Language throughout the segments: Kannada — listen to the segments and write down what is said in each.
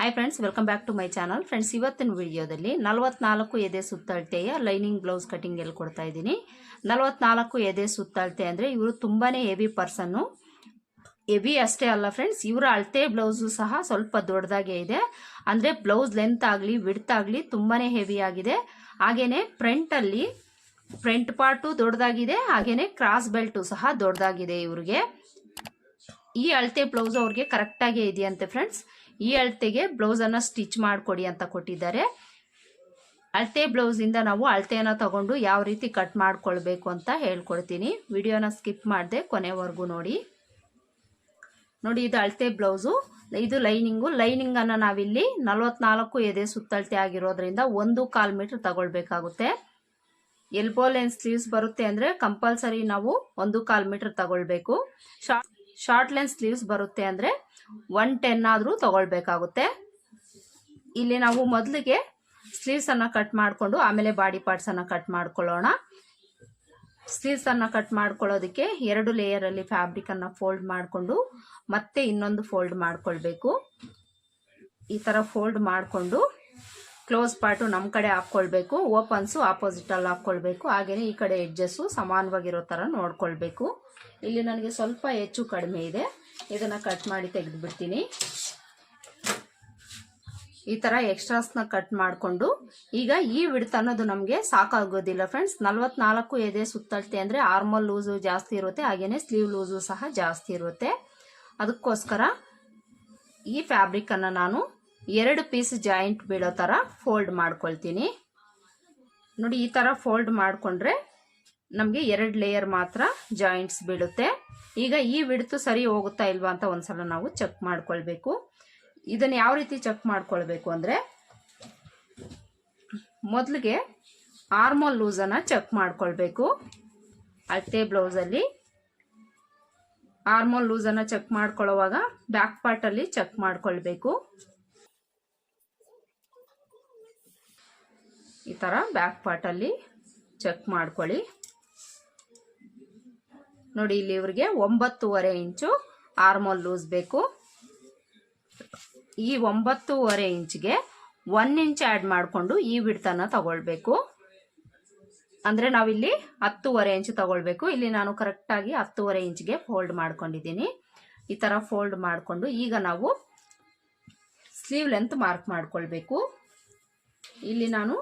Hi friends welcome back to my channel friends ಇವತ್ತಿನ ವಿಡಿಯೋದಲ್ಲಿ ನಲವತ್ನಾಲ್ಕು ಎದೆ ಸುತ್ತಳತೆಯ ಲೈನಿಂಗ್ ಬ್ಲೌಸ್ ಕಟಿಂಗ್ ಎಲ್ಲಿ ಕೊಡ್ತಾ ಇದ್ದೀನಿ. ನಲವತ್ನಾಲ್ಕು ಎದೆ ಸುತ್ತಳತೆ ಅಂದರೆ ಇವರು ತುಂಬಾ ಹೆವಿ ಪರ್ಸನ್ನು ಹೆವಿ ಅಷ್ಟೇ ಅಲ್ಲ ಫ್ರೆಂಡ್ಸ್ ಇವರ ಅಳತೆ ಬ್ಲೌಸು ಸಹ ಸ್ವಲ್ಪ ದೊಡ್ಡದಾಗೇ ಇದೆ. ಅಂದರೆ ಬ್ಲೌಸ್ ಲೆಂತ್ ಆಗಲಿ ವಿಡ್ತ್ ಆಗಲಿ ತುಂಬಾ ಹೆವಿ ಆಗಿದೆ. ಹಾಗೆಯೇ ಫ್ರಂಟಲ್ಲಿ ಫ್ರಂಟ್ ಪಾರ್ಟು ದೊಡ್ಡದಾಗಿದೆ ಹಾಗೆಯೇ ಕ್ರಾಸ್ ಬೆಲ್ಟು ಸಹ ದೊಡ್ಡದಾಗಿದೆ ಇವ್ರಿಗೆ. ಈ ಅಳತೆ ಬ್ಲೌಸ್ ಅವ್ರಿಗೆ ಕರೆಕ್ಟಾಗೇ ಇದೆಯಂತೆ ಫ್ರೆಂಡ್ಸ್ ಈ ಅಳತೆಗೆ ಬ್ಲೌಸನ್ನು ಸ್ಟಿಚ್ ಮಾಡಿಕೊಡಿ ಅಂತ ಕೊಟ್ಟಿದ್ದಾರೆ. ಅಳತೆ ಬ್ಲೌಸಿಂದ ನಾವು ಅಳತೆಯನ್ನು ತಗೊಂಡು ಯಾವ ರೀತಿ ಕಟ್ ಮಾಡಿಕೊಳ್ಬೇಕು ಅಂತ ಹೇಳ್ಕೊಡ್ತೀನಿ. ವಿಡಿಯೋನ ಸ್ಕಿಪ್ ಮಾಡದೆ ಕೊನೆವರೆಗೂ ನೋಡಿ. ನೋಡಿ, ಇದು ಅಳತೆ ಬ್ಲೌಸು ಇದು ಲೈನಿಂಗು ಲೈನಿಂಗನ್ನು ನಾವಿಲ್ಲಿ ನಲವತ್ನಾಲ್ಕು ಎದೆ ಸುತ್ತಳತೆ ಆಗಿರೋದ್ರಿಂದ ಒಂದು ಕಾಲು ಮೀಟ್ರ್ ತಗೊಳ್ಬೇಕಾಗುತ್ತೆ. ಎಲ್ಬೋ ಲೆನ್ ಸ್ಲೀವ್ಸ್ ಬರುತ್ತೆ ಅಂದರೆ ಕಂಪಲ್ಸರಿ ನಾವು ಒಂದು ಕಾಲು ಮೀಟ್ರ್ ತಗೊಳ್ಬೇಕು. ಶಾರ್ಟ್ ಶಾರ್ಟ್ ಲೆನ್ ಸ್ಲೀವ್ಸ್ ಬರುತ್ತೆ ಅಂದರೆ ಒನ್ ಟೆನ್ ಆದರೂ ತಗೊಳ್ಬೇಕಾಗುತ್ತೆ. ಇಲ್ಲಿ ನಾವು ಮೊದಲಿಗೆ ಸ್ಲೀವ್ಸನ್ನು ಕಟ್ ಮಾಡಿಕೊಂಡು ಆಮೇಲೆ ಬಾಡಿ ಪಾರ್ಟ್ಸನ್ನು ಕಟ್ ಮಾಡ್ಕೊಳ್ಳೋಣ. ಸ್ಲೀವ್ಸನ್ನು ಕಟ್ ಮಾಡ್ಕೊಳ್ಳೋದಕ್ಕೆ ಎರಡು ಲೇಯರಲ್ಲಿ ಫ್ಯಾಬ್ರಿಕನ್ನು ಫೋಲ್ಡ್ ಮಾಡಿಕೊಂಡು ಮತ್ತೆ ಇನ್ನೊಂದು ಫೋಲ್ಡ್ ಮಾಡಿಕೊಳ್ಬೇಕು. ಈ ಥರ ಫೋಲ್ಡ್ ಮಾಡಿಕೊಂಡು ಕ್ಲೋಸ್ ಪಾರ್ಟು ನಮ್ಮ ಕಡೆ ಹಾಕ್ಕೊಳ್ಬೇಕು ಓಪನ್ಸು ಆಪೋಸಿಟಲ್ಲಿ ಹಾಕ್ಕೊಳ್ಬೇಕು ಹಾಗೆಯೇ ಈ ಕಡೆ ಎಡ್ಜಸ್ಸು ಸಮಾನವಾಗಿರೋ ಥರ ನೋಡ್ಕೊಳ್ಬೇಕು. ಇಲ್ಲಿ ನನಗೆ ಸ್ವಲ್ಪ ಹೆಚ್ಚು ಕಡಿಮೆ ಇದೆ. ಇದನ್ನು ಕಟ್ ಮಾಡಿ ತೆಗೆದುಬಿಡ್ತೀನಿ. ಈ ಥರ ಎಕ್ಸ್ಟ್ರಾಸ್ನ ಕಟ್ ಮಾಡಿಕೊಂಡು, ಈಗ ಈ ವಿಡ್ತ್ ಅನ್ನೋದು ನಮಗೆ ಸಾಕಾಗೋದಿಲ್ಲ ಫ್ರೆಂಡ್ಸ್ ನಲ್ವತ್ನಾಲ್ಕು ಎದೆ ಸುತ್ತಳತೆ ಅಂದರೆ ಆರ್ಮಲ್ ಲೂಸು ಜಾಸ್ತಿ ಇರುತ್ತೆ ಹಾಗೆಯೇ ಸ್ಲೀವ್ ಲೂಸು ಸಹ ಜಾಸ್ತಿ ಇರುತ್ತೆ. ಅದಕ್ಕೋಸ್ಕರ ಈ ಫ್ಯಾಬ್ರಿಕನ್ನು ನಾನು ಎರಡು ಪೀಸ್ ಜಾಯಿಂಟ್ ಬೀಳೋ ಥರ ಫೋಲ್ಡ್ ಮಾಡ್ಕೊಳ್ತೀನಿ. ನೋಡಿ, ಈ ಥರ ಫೋಲ್ಡ್ ಮಾಡಿಕೊಂಡ್ರೆ ನಮಗೆ ಎರಡು ಲೇಯರ್ ಮಾತ್ರ ಜಾಯಿಂಟ್ಸ್ ಬೀಳುತ್ತೆ. ಈಗ ಈ ವಿಡ್ತು ಸರಿ ಹೋಗುತ್ತಾ ಇಲ್ವಾ ಅಂತ ಒಂದ್ಸಲ ನಾವು ಚೆಕ್ ಮಾಡ್ಕೊಳ್ಬೇಕು. ಇದನ್ನು ಯಾವ ರೀತಿ ಚೆಕ್ ಮಾಡ್ಕೊಳ್ಬೇಕು ಅಂದರೆ ಮೊದಲಿಗೆ ಲೂಸ್ ಲೂಸನ್ನು ಚೆಕ್ ಮಾಡ್ಕೊಳ್ಬೇಕು. ಅಳತೆ ಬ್ಲೌಸಲ್ಲಿ ಆರ್ಮೋಲ್ ಲೂಸನ್ನು ಚೆಕ್ ಮಾಡ್ಕೊಳ್ಳೋವಾಗ ಬ್ಯಾಕ್ ಪಾರ್ಟಲ್ಲಿ ಚೆಕ್ ಮಾಡ್ಕೊಳ್ಬೇಕು. ಈ ಥರ ಬ್ಯಾಕ್ ಪಾರ್ಟಲ್ಲಿ ಚೆಕ್ ಮಾಡ್ಕೊಳ್ಳಿ. ನೋಡಿ, ಇಲ್ಲಿ ಇವ್ರಿಗೆ ಒಂಬತ್ತೂವರೆ ಇಂಚು ಆರ್ಮೋಲ್ ಲೂಸ್ ಬೇಕು. ಈ ಒಂಬತ್ತೂವರೆ ಇಂಚ್ಗೆ ಒನ್ ಇಂಚ್ ಆ್ಯಡ್ ಮಾಡಿಕೊಂಡು ಈ ಬಿಡ್ತನ ತಗೊಳ್ಬೇಕು. ಅಂದರೆ ನಾವಿಲ್ಲಿ ಹತ್ತೂವರೆ ಇಂಚ್ ತಗೊಳ್ಬೇಕು. ಇಲ್ಲಿ ನಾನು ಕರೆಕ್ಟಾಗಿ ಹತ್ತೂವರೆ ಇಂಚ್ಗೆ ಫೋಲ್ಡ್ ಮಾಡ್ಕೊಂಡಿದ್ದೀನಿ. ಈ ಥರ ಫೋಲ್ಡ್ ಮಾಡಿಕೊಂಡು ಈಗ ನಾವು ಸ್ಲೀವ್ ಲೆಂತ್ ಮಾರ್ಕ್ ಮಾಡ್ಕೊಳ್ಬೇಕು. ಇಲ್ಲಿ ನಾನು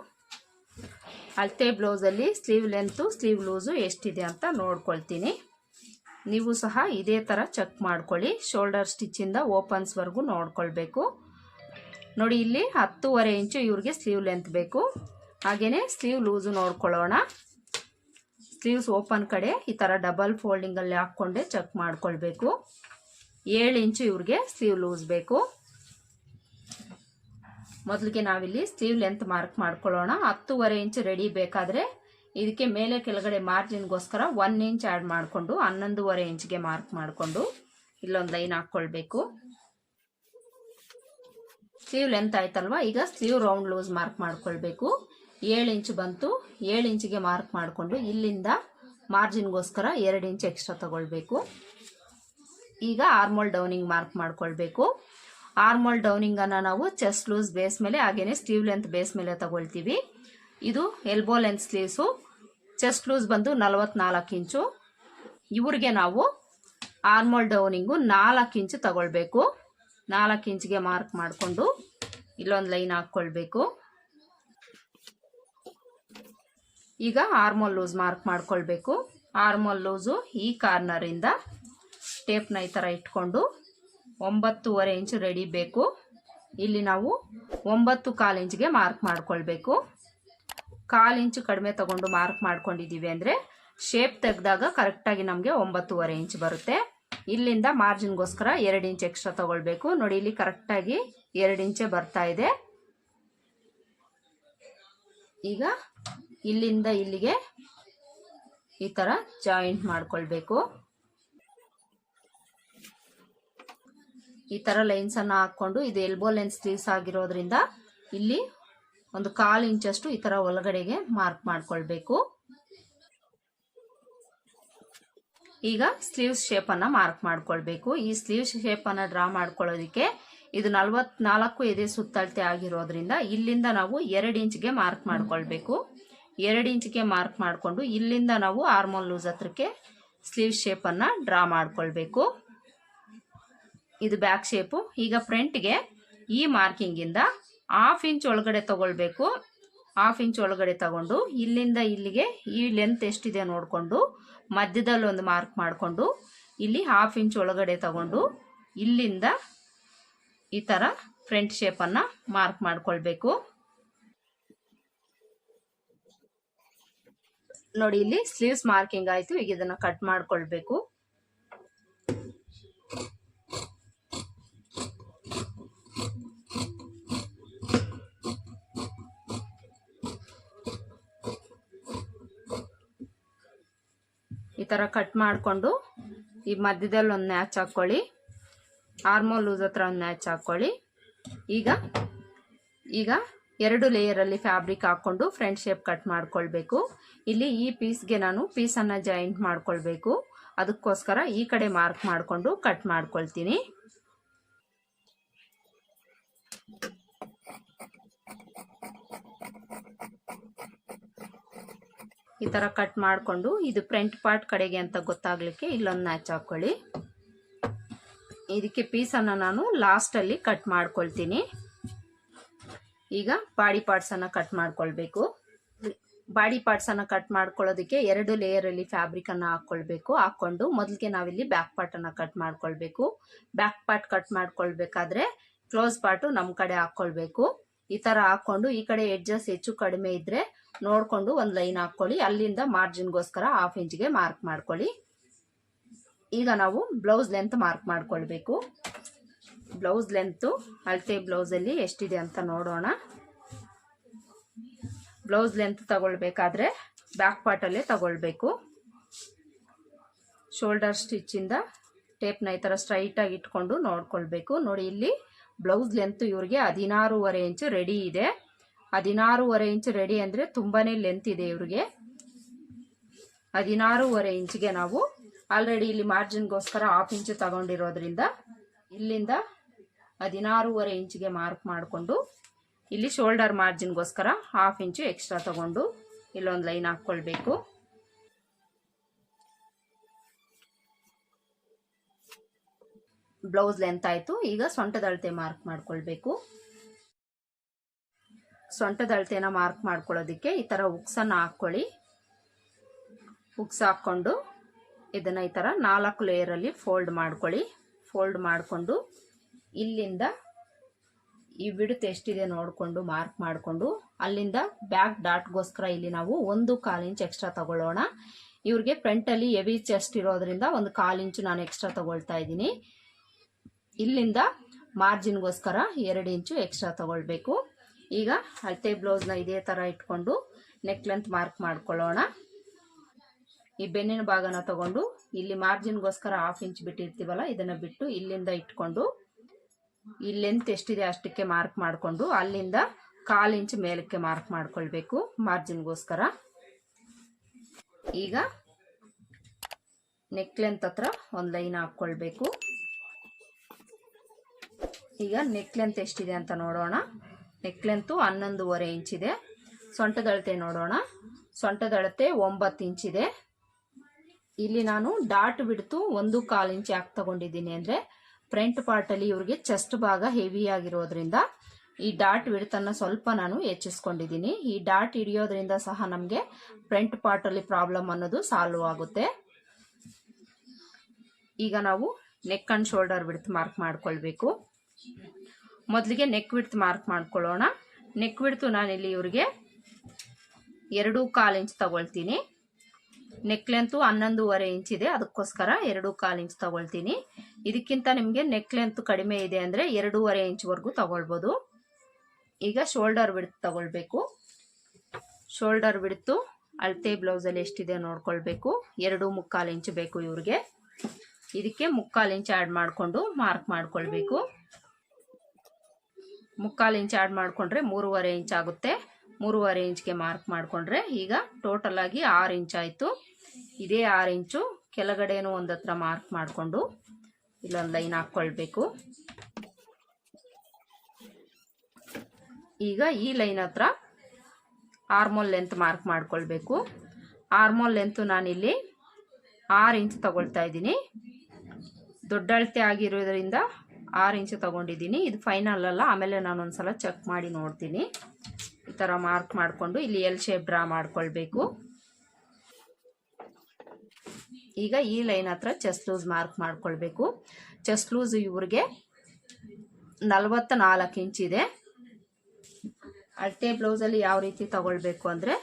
ಅಳತೆ ಬ್ಲೌಸಲ್ಲಿ ಸ್ಲೀವ್ ಲೆಂತು ಸ್ಲೀವ್ ಲೂಸು ಎಷ್ಟಿದೆ ಅಂತ ನೋಡ್ಕೊಳ್ತೀನಿ. ನೀವು ಸಹ ಇದೇ ಥರ ಚೆಕ್ ಮಾಡ್ಕೊಳ್ಳಿ. ಶೋಲ್ಡರ್ ಸ್ಟಿಚ್ಚಿಂದ ಓಪನ್ಸ್ವರೆಗೂ ನೋಡ್ಕೊಳ್ಬೇಕು. ನೋಡಿ, ಇಲ್ಲಿ ಹತ್ತೂವರೆ ಇಂಚು ಇವ್ರಿಗೆ ಸ್ಲೀವ್ ಲೆಂತ್ ಬೇಕು. ಹಾಗೆಯೇ ಸ್ಲೀವ್ ಲೂಸು ನೋಡ್ಕೊಳ್ಳೋಣ. ಸ್ಲೀವ್ಸ್ ಓಪನ್ ಕಡೆ ಈ ಥರ ಡಬಲ್ ಫೋಲ್ಡಿಂಗಲ್ಲಿ ಹಾಕ್ಕೊಂಡೆ ಚೆಕ್ ಮಾಡ್ಕೊಳ್ಬೇಕು. ಏಳು ಇಂಚು ಇವ್ರಿಗೆ ಸ್ಲೀವ್ ಲೂಸ್ ಬೇಕು. ಮೊದಲಿಗೆ ನಾವಿಲ್ಲಿ ಸ್ಲೀವ್ ಲೆಂತ್ ಮಾರ್ಕ್ ಮಾಡ್ಕೊಳ್ಳೋಣ. ಹತ್ತೂವರೆ ಇಂಚು ರೆಡಿ ಬೇಕಾದರೆ ಇದಕ್ಕೆ ಮೇಲೆ ಕೆಳಗಡೆ ಮಾರ್ಜಿನ್ಗೋಸ್ಕರ ಒನ್ ಇಂಚ್ ಆ್ಯಡ್ ಮಾಡಿಕೊಂಡು ಹನ್ನೊಂದುವರೆ ಇಂಚ್ಗೆ ಮಾರ್ಕ್ ಮಾಡಿಕೊಂಡು ಇಲ್ಲೊಂದು ಲೈನ್ ಹಾಕ್ಕೊಳ್ಬೇಕು. ಸ್ಲೀವ್ ಲೆಂತ್ ಆಯ್ತಲ್ವಾ? ಈಗ ಸ್ಲೀವ್ ರೌಂಡ್ ಲೂಸ್ ಮಾರ್ಕ್ ಮಾಡ್ಕೊಳ್ಬೇಕು. ಏಳು ಇಂಚ್ ಬಂತು. ಏಳು ಇಂಚಿಗೆ ಮಾರ್ಕ್ ಮಾಡಿಕೊಂಡು ಇಲ್ಲಿಂದ ಮಾರ್ಜಿನ್ಗೋಸ್ಕರ ಎರಡು ಇಂಚ್ ಎಕ್ಸ್ಟ್ರಾ ತಗೊಳ್ಬೇಕು. ಈಗ ಆರ್ಮೋಲ್ ಡೌನಿಂಗ್ ಮಾರ್ಕ್ ಮಾಡ್ಕೊಳ್ಬೇಕು. ಆರ್ಮೋಲ್ ಡೌನಿಂಗನ್ನು ನಾವು ಚೆಸ್ಟ್ ಲೂಸ್ ಬೇಸ್ ಮೇಲೆ ಹಾಗೆಯೇ ಸ್ಲೀವ್ ಲೆಂತ್ ಬೇಸ್ ಮೇಲೆ ತಗೊಳ್ತೀವಿ. ಇದು elbow length sleeves chest loose ಬಂದು ನಲವತ್ನಾಲ್ಕು ಇಂಚು. ಇವ್ರಿಗೆ ನಾವು ಆರ್ಮೋಲ್ ಡೌನಿಂಗು ನಾಲ್ಕು ಇಂಚು ತಗೊಳ್ಬೇಕು. ನಾಲ್ಕು ಇಂಚಿಗೆ ಮಾರ್ಕ್ ಮಾಡಿಕೊಂಡು ಇಲ್ಲೊಂದು ಲೈನ್ ಹಾಕ್ಕೊಳ್ಬೇಕು. ಈಗ ಆರ್ಮೋಲ್ ಲೂಸ್ ಮಾರ್ಕ್ ಮಾಡ್ಕೊಳ್ಬೇಕು. ಆರ್ಮೋಲ್ ಲೂಸು ಈ ಕಾರ್ನರಿಂದ ಟೇಪ್ನ ಈ ಥರ ಇಟ್ಕೊಂಡು ಒಂಬತ್ತೂವರೆ ಇಂಚು ರೆಡಿ ಬೇಕು. ಇಲ್ಲಿ ನಾವು ಒಂಬತ್ತು ಕಾಲು ಇಂಚಿಗೆ ಮಾರ್ಕ್ ಮಾಡ್ಕೊಳ್ಬೇಕು. ಕಾಲು ಇಂಚು ಕಡಿಮೆ ತಗೊಂಡು ಮಾರ್ಕ್ ಮಾಡ್ಕೊಂಡಿದ್ದೀವಿ ಅಂದರೆ ಶೇಪ್ ತೆಗೆದಾಗ ಕರೆಕ್ಟಾಗಿ ನಮಗೆ ಒಂಬತ್ತೂವರೆ ಇಂಚ್ ಬರುತ್ತೆ. ಇಲ್ಲಿಂದ ಮಾರ್ಜಿನ್ಗೋಸ್ಕರ ಎರಡು ಇಂಚ್ ಎಕ್ಸ್ಟ್ರಾ ತಗೊಳ್ಬೇಕು. ನೋಡಿ, ಇಲ್ಲಿ ಕರೆಕ್ಟಾಗಿ ಎರಡು ಇಂಚೆ ಬರ್ತಾ ಇದೆ. ಈಗ ಇಲ್ಲಿಂದ ಇಲ್ಲಿಗೆ ಈ ಥರ ಜಾಯಿಂಟ್ ಮಾಡ್ಕೊಳ್ಬೇಕು. ಈ ಥರ ಲೈನ್ಸನ್ನು ಹಾಕ್ಕೊಂಡು, ಇದು ಎಲ್ಬೋ ಲೆನ್ಸ್ ಸ್ಲೀವ್ಸ್ ಆಗಿರೋದ್ರಿಂದ ಇಲ್ಲಿ ಒಂದು ಕಾಲು ಇಂಚಷ್ಟು ಈ ಥರ ಒಳಗಡೆಗೆ ಮಾರ್ಕ್ ಮಾಡ್ಕೊಳ್ಬೇಕು. ಈಗ ಸ್ಲೀವ್ಸ್ ಶೇಪನ್ನು ಮಾರ್ಕ್ ಮಾಡ್ಕೊಳ್ಬೇಕು. ಈ ಸ್ಲೀವ್ಸ್ ಶೇಪನ್ನು ಡ್ರಾ ಮಾಡ್ಕೊಳ್ಳೋದಕ್ಕೆ ಇದು ನಲ್ವತ್ನಾಲ್ಕು ಎದೆ ಸುತ್ತಳತೆ ಆಗಿರೋದ್ರಿಂದ ಇಲ್ಲಿಂದ ನಾವು ಎರಡು ಇಂಚ್ಗೆ ಮಾರ್ಕ್ ಮಾಡ್ಕೊಳ್ಬೇಕು. ಎರಡು ಇಂಚ್ಗೆ ಮಾರ್ಕ್ ಮಾಡಿಕೊಂಡು ಇಲ್ಲಿಂದ ನಾವು ಆರ್ಮೋಲ್ ಲೂಸ್ ಹತ್ರಕ್ಕೆ ಸ್ಲೀವ್ ಶೇಪನ್ನು ಡ್ರಾ ಮಾಡ್ಕೊಳ್ಬೇಕು. ಇದು ಬ್ಯಾಕ್ ಶೇಪು ಈಗ ಫ್ರಂಟ್ಗೆ ಈ ಮಾರ್ಕಿಂಗಿಂದ ಹಾಫ್ ಇಂಚ್ ಒಳಗಡೆ ತಗೊಳ್ಬೇಕು. ಹಾಫ್ ಇಂಚ್ ಒಳಗಡೆ ತಗೊಂಡು ಇಲ್ಲಿಂದ ಇಲ್ಲಿಗೆ ಈ ಲೆಂತ್ ಎಷ್ಟಿದೆ ನೋಡಿಕೊಂಡು ಮಧ್ಯದಲ್ಲಿ ಒಂದು ಮಾರ್ಕ್ ಮಾಡಿಕೊಂಡು ಇಲ್ಲಿ ಹಾಫ್ ಇಂಚ್ ಒಳಗಡೆ ತಗೊಂಡು ಇಲ್ಲಿಂದ ಈ ಥರ ಫ್ರಂಟ್ ಶೇಪನ್ನು ಮಾರ್ಕ್ ಮಾಡಿಕೊಳ್ಬೇಕು. ನೋಡಿ ಇಲ್ಲಿ ಸ್ಲೀವ್ಸ್ ಮಾರ್ಕಿಂಗ್ ಆಯಿತು. ಈಗ ಇದನ್ನು ಕಟ್ ಮಾಡ್ಕೊಳ್ಬೇಕು. ಈ ಥರ ಕಟ್ ಮಾಡಿಕೊಂಡು ಈ ಮಧ್ಯದಲ್ಲಿ ಒಂದು ನ್ಯಾಚ್ ಹಾಕ್ಕೊಳ್ಳಿ ಆರ್ಮೋ ಲೂಸ್ ಹತ್ರ ಒಂದು ನ್ಯಾಚ್ ಹಾಕ್ಕೊಳ್ಳಿ ಈಗ ಈಗ ಎರಡು ಲೇಯರಲ್ಲಿ ಫ್ಯಾಬ್ರಿಕ್ ಹಾಕ್ಕೊಂಡು ಫ್ರಂಟ್ ಶೇಪ್ ಕಟ್ ಮಾಡ್ಕೊಳ್ಬೇಕು. ಇಲ್ಲಿ ಈ ಪೀಸ್ಗೆ ನಾನು ಪೀಸನ್ನು ಜಾಯಿಂಟ್ ಮಾಡ್ಕೊಳ್ಬೇಕು. ಅದಕ್ಕೋಸ್ಕರ ಈ ಕಡೆ ಮಾರ್ಕ್ ಮಾಡಿಕೊಂಡು ಕಟ್ ಮಾಡ್ಕೊಳ್ತೀನಿ. ಈ ಥರ ಕಟ್ ಮಾಡಿಕೊಂಡು ಇದು ಫ್ರಂಟ್ ಪಾರ್ಟ್ ಕಡೆಗೆ ಅಂತ ಗೊತ್ತಾಗಲಿಕ್ಕೆ ಇಲ್ಲೊಂದು ನ್ಯಾಚ್ ಹಾಕ್ಕೊಳ್ಳಿ ಇದಕ್ಕೆ ಪೀಸನ್ನು ನಾನು ಲಾಸ್ಟಲ್ಲಿ ಕಟ್ ಮಾಡ್ಕೊಳ್ತೀನಿ. ಈಗ ಬಾಡಿ ಪಾರ್ಟ್ಸನ್ನು ಕಟ್ ಮಾಡ್ಕೊಳ್ಬೇಕು. ಬಾಡಿ ಪಾರ್ಟ್ಸನ್ನು ಕಟ್ ಮಾಡ್ಕೊಳ್ಳೋದಕ್ಕೆ ಎರಡು ಲೇಯರಲ್ಲಿ ಫ್ಯಾಬ್ರಿಕನ್ನು ಹಾಕ್ಕೊಳ್ಬೇಕು ಹಾಕ್ಕೊಂಡು ಮೊದಲಿಗೆ ನಾವಿಲ್ಲಿ ಬ್ಯಾಕ್ ಪಾರ್ಟನ್ನು ಕಟ್ ಮಾಡ್ಕೊಳ್ಬೇಕು. ಬ್ಯಾಕ್ ಪಾರ್ಟ್ ಕಟ್ ಮಾಡ್ಕೊಳ್ಬೇಕಾದ್ರೆ ಕ್ಲೋಸ್ ಪಾರ್ಟು ನಮ್ಮ ಕಡೆ ಹಾಕ್ಕೊಳ್ಬೇಕು ಈ ತರ ಹಾಕೊಂಡು ಈ ಕಡೆ ಎಡ್ಜಸ್ ಹೆಚ್ಚು ಕಡಿಮೆ ಇದ್ರೆ ನೋಡ್ಕೊಂಡು ಒಂದು ಲೈನ್ ಹಾಕೊಳ್ಳಿ. ಅಲ್ಲಿಂದ ಮಾರ್ಜಿನ್ಗೋಸ್ಕರ ಹಾಫ್ ಇಂಚ್ಗೆ ಮಾರ್ಕ್ ಮಾಡ್ಕೊಳ್ಳಿ. ಈಗ ನಾವು ಬ್ಲೌಸ್ ಲೆಂತ್ ಮಾರ್ಕ್ ಮಾಡ್ಕೊಳ್ಬೇಕು. ಬ್ಲೌಸ್ ಲೆಂತು ಅಳತೆ ಬ್ಲೌಸಲ್ಲಿ ಎಷ್ಟಿದೆ ಅಂತ ನೋಡೋಣ. ಬ್ಲೌಸ್ ಲೆಂತ್ ತಗೊಳ್ಬೇಕಾದ್ರೆ ಬ್ಯಾಕ್ ಪಾರ್ಟಲ್ಲೇ ತಗೊಳ್ಬೇಕು. ಶೋಲ್ಡರ್ ಸ್ಟಿಚ್ಚಿಂದ ಟೇಪ್ನ ಈ ಥರ ಸ್ಟ್ರೈಟಾಗಿ ಇಟ್ಕೊಂಡು ನೋಡ್ಕೊಳ್ಬೇಕು. ನೋಡಿ ಇಲ್ಲಿ ಬ್ಲೌಸ್ ಲೆಂತ್ ಇವ್ರಿಗೆ ಹದಿನಾರೂವರೆ ಇಂಚು ರೆಡಿ ಇದೆ. ಹದಿನಾರೂವರೆ ಇಂಚು ರೆಡಿ ಅಂದರೆ ತುಂಬಾ ಲೆಂತ್ ಇದೆ ಇವ್ರಿಗೆ. ಹದಿನಾರೂವರೆ ಇಂಚಿಗೆ ನಾವು ಆಲ್ರೆಡಿ ಇಲ್ಲಿ ಮಾರ್ಜಿನ್ಗೋಸ್ಕರ ಹಾಫ್ ಇಂಚು ತಗೊಂಡಿರೋದ್ರಿಂದ ಇಲ್ಲಿಂದ ಹದಿನಾರೂವರೆ ಇಂಚಿಗೆ ಮಾರ್ಕ್ ಮಾಡಿಕೊಂಡು ಇಲ್ಲಿ ಶೋಲ್ಡರ್ ಮಾರ್ಜಿನ್ಗೋಸ್ಕರ ಹಾಫ್ ಇಂಚು ಎಕ್ಸ್ಟ್ರಾ ತಗೊಂಡು ಇಲ್ಲೊಂದು ಲೈನ್ ಹಾಕ್ಕೊಳ್ಬೇಕು. ಬ್ಲೌಸ್ ಲೆಂತ್ ಆಯಿತು. ಈಗ ಸೊಂಟದ ಅಳತೆ ಮಾರ್ಕ್ ಮಾಡ್ಕೊಳ್ಬೇಕು. ಸೊಂಟದ ಮಾರ್ಕ್ ಮಾಡ್ಕೊಳ್ಳೋದಕ್ಕೆ ಈ ಥರ ಉಕ್ಸನ್ನು ಹಾಕ್ಕೊಳ್ಳಿ. ಉಕ್ಸ್ ಹಾಕ್ಕೊಂಡು ಇದನ್ನು ಈ ಥರ ನಾಲ್ಕು ಲೇಯರಲ್ಲಿ ಫೋಲ್ಡ್ ಮಾಡ್ಕೊಳ್ಳಿ. ಫೋಲ್ಡ್ ಮಾಡಿಕೊಂಡು ಇಲ್ಲಿಂದ ಈ ಬಿಡುತ್ತೆ ಎಷ್ಟಿದೆ ನೋಡಿಕೊಂಡು ಮಾರ್ಕ್ ಮಾಡಿಕೊಂಡು ಅಲ್ಲಿಂದ ಬ್ಯಾಕ್ ಡಾಟ್ಗೋಸ್ಕರ ಇಲ್ಲಿ ನಾವು ಒಂದು ಕಾಲು ಇಂಚ್ ಎಕ್ಸ್ಟ್ರಾ ತಗೊಳ್ಳೋಣ. ಇವ್ರಿಗೆ ಫ್ರಂಟಲ್ಲಿ ಹೆವಿ ಚೆಸ್ಟ್ ಇರೋದ್ರಿಂದ ಒಂದು ಕಾಲು ಇಂಚು ನಾನು ಎಕ್ಸ್ಟ್ರಾ ತಗೊಳ್ತಾ ಇದ್ದೀನಿ. ಇಲ್ಲಿಂದ ಮಾರ್ಜಿನ್ಗೋಸ್ಕರ ಎರಡು ಇಂಚು ಎಕ್ಸ್ಟ್ರಾ ತಗೊಳ್ಬೇಕು. ಈಗ ಅಳತೆ ಬ್ಲೌಸ್ನ ಇದೇ ಥರ ಇಟ್ಕೊಂಡು ನೆಕ್ ಲೆಂತ್ ಮಾರ್ಕ್ ಮಾಡ್ಕೊಳ್ಳೋಣ. ಈ ಬೆನ್ನಿನ ಭಾಗನ ತಗೊಂಡು ಇಲ್ಲಿ ಮಾರ್ಜಿನ್ಗೋಸ್ಕರ ಹಾಫ್ ಇಂಚ್ ಬಿಟ್ಟಿರ್ತೀವಲ್ಲ, ಇದನ್ನು ಬಿಟ್ಟು ಇಲ್ಲಿಂದ ಇಟ್ಕೊಂಡು ಈ ಲೆಂತ್ ಎಷ್ಟಿದೆ ಅಷ್ಟಕ್ಕೆ ಮಾರ್ಕ್ ಮಾಡಿಕೊಂಡು ಅಲ್ಲಿಂದ ಕಾಲು ಇಂಚ್ ಮೇಲಕ್ಕೆ ಮಾರ್ಕ್ ಮಾಡ್ಕೊಳ್ಬೇಕು ಮಾರ್ಜಿನ್ಗೋಸ್ಕರ. ಈಗ ನೆಕ್ ಲೆಂತ್ ಹತ್ರ ಒಂದು ಲೈನ್ ಹಾಕ್ಕೊಳ್ಬೇಕು. ಈಗ ನೆಕ್ ಲೆಂತ್ ಎಷ್ಟಿದೆ ಅಂತ ನೋಡೋಣ. ನೆಕ್ ಲೆಂತು ಹನ್ನೊಂದುವರೆ ಇಂಚಿದೆ ಸೊಂಟದಳತೆ ನೋಡೋಣ. ಸೊಂಟದಳತೆ ಒಂಬತ್ತು ಇಂಚಿದೆ ಇಲ್ಲಿ ನಾನು ಡಾಟ್ ಬಿಡ್ತು ಒಂದು ಕಾಲು ಇಂಚ್ ಯಾಕೆ ತಗೊಂಡಿದ್ದೀನಿ ಅಂದರೆ ಫ್ರಂಟ್ ಪಾರ್ಟಲ್ಲಿ ಇವ್ರಿಗೆ ಚೆಸ್ಟ್ ಭಾಗ ಹೆವಿ ಆಗಿರೋದ್ರಿಂದ ಈ ಡಾಟ್ ಬಿಡ್ತನ್ನು ಸ್ವಲ್ಪ ನಾನು ಹೆಚ್ಚಿಸ್ಕೊಂಡಿದ್ದೀನಿ. ಈ ಡಾಟ್ ಹಿಡಿಯೋದ್ರಿಂದ ಸಹ ನಮಗೆ ಫ್ರಂಟ್ ಪಾರ್ಟಲ್ಲಿ ಪ್ರಾಬ್ಲಮ್ ಅನ್ನೋದು ಸಾಲ್ವ್ ಆಗುತ್ತೆ. ಈಗ ನಾವು neck and shoulder width mark ಮಾಡ್ಕೊಳ್ಬೇಕು. ಮೊದಲಿಗೆ ನೆಕ್ ವಿಡ್ತ್ ಮಾರ್ಕ್ ಮಾಡ್ಕೊಳ್ಳೋಣ. ನೆಕ್ ವಿಡ್ತು ನಾನಿಲ್ಲಿ ಇವ್ರಿಗೆ ಎರಡು ಕಾಲು ಇಂಚ್ ತಗೊಳ್ತೀನಿ. ನೆಕ್ ಲೆಂತು ಹನ್ನೊಂದೂವರೆ ಇಂಚ್ ಇದೆ, ಅದಕ್ಕೋಸ್ಕರ ಎರಡು ಕಾಲು ಇಂಚ್ ತಗೊಳ್ತೀನಿ. ಇದಕ್ಕಿಂತ ನಿಮಗೆ ನೆಕ್ ಲೆಂತ್ ಕಡಿಮೆ ಇದೆ ಅಂದರೆ ಎರಡೂವರೆ ಇಂಚ್ವರೆಗೂ ತಗೊಳ್ಬೋದು. ಈಗ ಶೋಲ್ಡರ್ ವಿಡ್ತ್ ತಗೊಳ್ಬೇಕು. ಶೋಲ್ಡರ್ ವಿಡ್ತು ಅಳತೆ ಬ್ಲೌಸಲ್ಲಿ ಎಷ್ಟಿದೆ ನೋಡ್ಕೊಳ್ಬೇಕು. ಎರಡು ಮುಕ್ಕಾಲು ಇಂಚ್ ಬೇಕು ಇವ್ರಿಗೆ. ಇದಕ್ಕೆ ಮುಕ್ಕಾಲು ಇಂಚ್ ಆ್ಯಡ್ ಮಾಡಿಕೊಂಡು ಮಾರ್ಕ್ ಮಾಡ್ಕೊಳ್ಬೇಕು. ಮುಕ್ಕಾಲು ಇಂಚ್ ಆ್ಯಡ್ ಮಾಡಿಕೊಂಡ್ರೆ ಮೂರುವರೆ ಇಂಚ್ ಆಗುತ್ತೆ. ಮೂರುವರೆ ಇಂಚ್ಗೆ ಮಾರ್ಕ್ ಮಾಡಿಕೊಂಡ್ರೆ ಈಗ ಟೋಟಲ್ ಆಗಿ ಆರು ಇಂಚ್ ಆಯಿತು. ಇದೇ ಆರು ಇಂಚು ಕೆಳಗಡೆನೂ ಒಂದು ಹತ್ರ ಮಾರ್ಕ್ ಮಾಡಿಕೊಂಡು ಇಲ್ಲೊಂದು ಲೈನ್ ಹಾಕ್ಕೊಳ್ಬೇಕು ಈಗ ಈ ಲೈನ್ ಹತ್ರ ಆರ್ಮೋಲ್ ಲೆಂತ್ ಮಾರ್ಕ್ ಮಾಡ್ಕೊಳ್ಬೇಕು. ಆರ್ಮೋಲ್ ಲೆಂತು ನಾನಿಲ್ಲಿ ಆರು ಇಂಚ್ ತಗೊಳ್ತಾ ಇದ್ದೀನಿ. ದೊಡ್ಡ ಅಳತೆ ಆಗಿರೋದ್ರಿಂದ ಆರು ಇಂಚು ತಗೊಂಡಿದ್ದೀನಿ. ಇದು ಫೈನಲ್ ಅಲ್ಲ. ಆಮೇಲೆ ನಾನು ಒಂದ್ಸಲ ಚೆಕ್ ಮಾಡಿ ನೋಡ್ತೀನಿ. ಈ ಥರ ಮಾರ್ಕ್ ಮಾಡಿಕೊಂಡು ಇಲ್ಲಿ ಎಲ್ ಶೇಪ್ ಡ್ರಾ ಮಾಡ್ಕೊಳ್ಬೇಕು. ಈಗ ಈ ಲೈನ್ ಹತ್ರ ಚೆಸ್ಟ್ ಲೂಸ್ ಮಾರ್ಕ್ ಮಾಡ್ಕೊಳ್ಬೇಕು. ಚೆಸ್ಟ್ ಲೂಸ್ ಇವ್ರಿಗೆ ನಲವತ್ತ ನಾಲ್ಕು ಇಂಚಿದೆ ಅಳತೆ ಬ್ಲೌಸಲ್ಲಿ ಯಾವ ರೀತಿ ತಗೊಳ್ಬೇಕು ಅಂದರೆ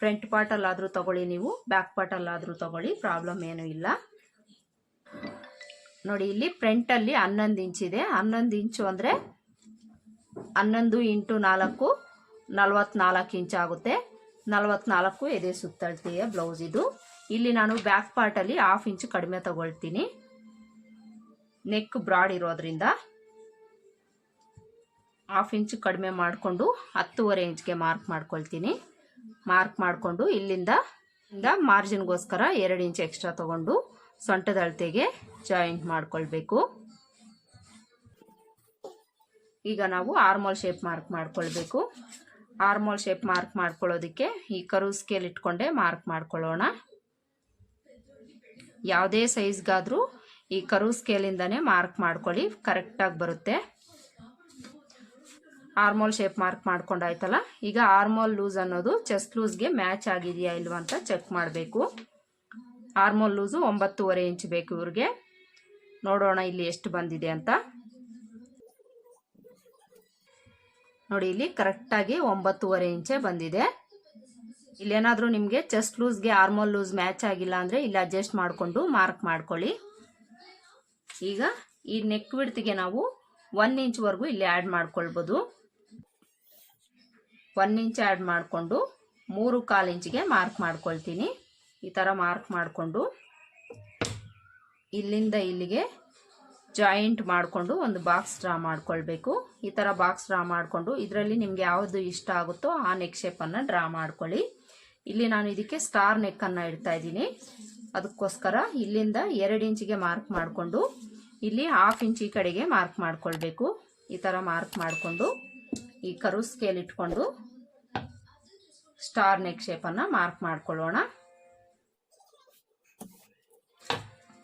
ಫ್ರಂಟ್ ಪಾರ್ಟಲ್ಲಾದರೂ ತಗೊಳ್ಳಿ ನೀವು ಬ್ಯಾಕ್ ಪಾರ್ಟಲ್ಲಾದರೂ ತಗೊಳ್ಳಿ ಪ್ರಾಬ್ಲಮ್ ಏನೂ ಇಲ್ಲ. ನೋಡಿ, ಇಲ್ಲಿ ಫ್ರಂಟಲ್ಲಿ ಹನ್ನೊಂದು ಇಂಚಿದೆ ಹನ್ನೊಂದು ಇಂಚು ಅಂದರೆ ಹನ್ನೊಂದು ಇಂಟು ನಾಲ್ಕು, ನಲ್ವತ್ನಾಲ್ಕು ಇಂಚ್ ಆಗುತ್ತೆ. ನಲ್ವತ್ನಾಲ್ಕು ಎದೆ ಸುತ್ತಳ್ತೀಯ ಬ್ಲೌಸ್ ಇದು. ಇಲ್ಲಿ ನಾನು ಬ್ಯಾಕ್ ಪಾರ್ಟಲ್ಲಿ ಹಾಫ್ ಇಂಚು ಕಡಿಮೆ ತಗೊಳ್ತೀನಿ. ನೆಕ್ ಬ್ರಾಡ್ ಇರೋದ್ರಿಂದ ಹಾಫ್ ಇಂಚು ಕಡಿಮೆ ಮಾಡಿಕೊಂಡು ಹತ್ತುವರೆ ಇಂಚ್ಗೆ ಮಾರ್ಕ್ ಮಾಡ್ಕೊಳ್ತೀನಿ. ಮಾರ್ಕ್ ಮಾಡಿಕೊಂಡು ಇಲ್ಲಿಂದ ಇಂದ ಮಾರ್ಜಿನ್ಗೋಸ್ಕರ ಎರಡು ಇಂಚ್ ಎಕ್ಸ್ಟ್ರಾ ತಗೊಂಡು ಸೊಂಟದ ಅಳತೆಗೆ ಜಾಯಿಂಟ್ ಮಾಡ್ಕೊಳ್ಬೇಕು. ಈಗ ನಾವು ಆರ್ಮೋಲ್ ಶೇಪ್ ಮಾರ್ಕ್ ಮಾಡ್ಕೊಳ್ಬೇಕು. ಆರ್ಮೋಲ್ ಶೇಪ್ ಮಾರ್ಕ್ ಮಾಡ್ಕೊಳ್ಳೋದಕ್ಕೆ ಈ ಕರು ಸ್ಕೇಲ್ ಇಟ್ಕೊಂಡೆ ಮಾರ್ಕ್ ಮಾಡ್ಕೊಳ್ಳೋಣ. ಯಾವುದೇ ಸೈಜ್ಗಾದರೂ ಈ ಕರು ಸ್ಕೇಲಿಂದನೇ ಮಾರ್ಕ್ ಮಾಡ್ಕೊಳ್ಳಿ, ಕರೆಕ್ಟಾಗಿ ಬರುತ್ತೆ. ಆರ್ಮೋಲ್ ಶೇಪ್ ಮಾರ್ಕ್ ಮಾಡ್ಕೊಂಡಾಯ್ತಲ್ಲ, ಈಗ ಆರ್ಮೋಲ್ ಲೂಸ್ ಅನ್ನೋದು ಚೆಸ್ಟ್ ಲೂಸ್ಗೆ ಮ್ಯಾಚ್ ಆಗಿದೆಯಾ ಇಲ್ವಾ ಅಂತ ಚೆಕ್ ಮಾಡಬೇಕು. ಆರ್ಮೋಲ್ ಲೂಸು ಒಂಬತ್ತೂವರೆ ಇಂಚ್ ಬೇಕು ಇವ್ರಿಗೆ. ನೋಡೋಣ ಇಲ್ಲಿ ಎಷ್ಟು ಬಂದಿದೆ ಅಂತ. ನೋಡಿ, ಇಲ್ಲಿ ಕರೆಕ್ಟಾಗಿ ಒಂಬತ್ತೂವರೆ ಇಂಚೆ ಬಂದಿದೆ. ಇಲ್ಲೇನಾದರೂ ನಿಮಗೆ ಚೆಸ್ಟ್ ಲೂಸ್ಗೆ ಆರ್ಮೋಲ್ ಲೂಸ್ ಮ್ಯಾಚ್ ಆಗಿಲ್ಲ ಅಂದರೆ ಇಲ್ಲಿ ಅಡ್ಜಸ್ಟ್ ಮಾಡಿಕೊಂಡು ಮಾರ್ಕ್ ಮಾಡ್ಕೊಳ್ಳಿ. ಈಗ ಈ ನೆಕ್ ಬಿಡ್ತಿಗೆ ನಾವು ಒನ್ ಇಂಚ್ವರೆಗೂ ಇಲ್ಲಿ ಆ್ಯಡ್ ಮಾಡ್ಕೊಳ್ಬೋದು. ಒನ್ ಇಂಚ್ ಆ್ಯಡ್ ಮಾಡಿಕೊಂಡು ಮೂರು ಕಾಲು ಇಂಚಿಗೆ ಮಾರ್ಕ್ ಮಾಡ್ಕೊಳ್ತೀನಿ. ಈ ಥರ ಮಾರ್ಕ್ ಮಾಡಿಕೊಂಡು ಇಲ್ಲಿಂದ ಇಲ್ಲಿಗೆ ಜಾಯಿಂಟ್ ಮಾಡಿಕೊಂಡು ಒಂದು ಬಾಕ್ಸ್ ಡ್ರಾ ಮಾಡ್ಕೊಳ್ಬೇಕು. ಈ ಥರ ಬಾಕ್ಸ್ ಡ್ರಾ ಮಾಡಿಕೊಂಡು ಇದರಲ್ಲಿ ನಿಮಗೆ ಯಾವುದು ಇಷ್ಟ ಆಗುತ್ತೋ ಆ ನೆಕ್ ಶೇಪನ್ನು ಡ್ರಾ ಮಾಡ್ಕೊಳ್ಳಿ. ಇಲ್ಲಿ ನಾನು ಇದಕ್ಕೆ ಸ್ಟಾರ್ ನೆಕ್ಕನ್ನು ಇಡ್ತಾ ಇದ್ದೀನಿ. ಅದಕ್ಕೋಸ್ಕರ ಇಲ್ಲಿಂದ ಎರಡು ಇಂಚಿಗೆ ಮಾರ್ಕ್ ಮಾಡಿಕೊಂಡು ಇಲ್ಲಿ ಹಾಫ್ ಇಂಚ್ ಈ ಕಡೆಗೆ ಮಾರ್ಕ್ ಮಾಡ್ಕೊಳ್ಬೇಕು. ಈ ಥರ ಮಾರ್ಕ್ ಮಾಡಿಕೊಂಡು ಈ ಕರು ಸ್ಕೇಲ್ ಇಟ್ಕೊಂಡು ಸ್ಟಾರ್ ನೆಕ್ ಶೇಪನ್ನು ಮಾರ್ಕ್ ಮಾಡ್ಕೊಳ್ಳೋಣ.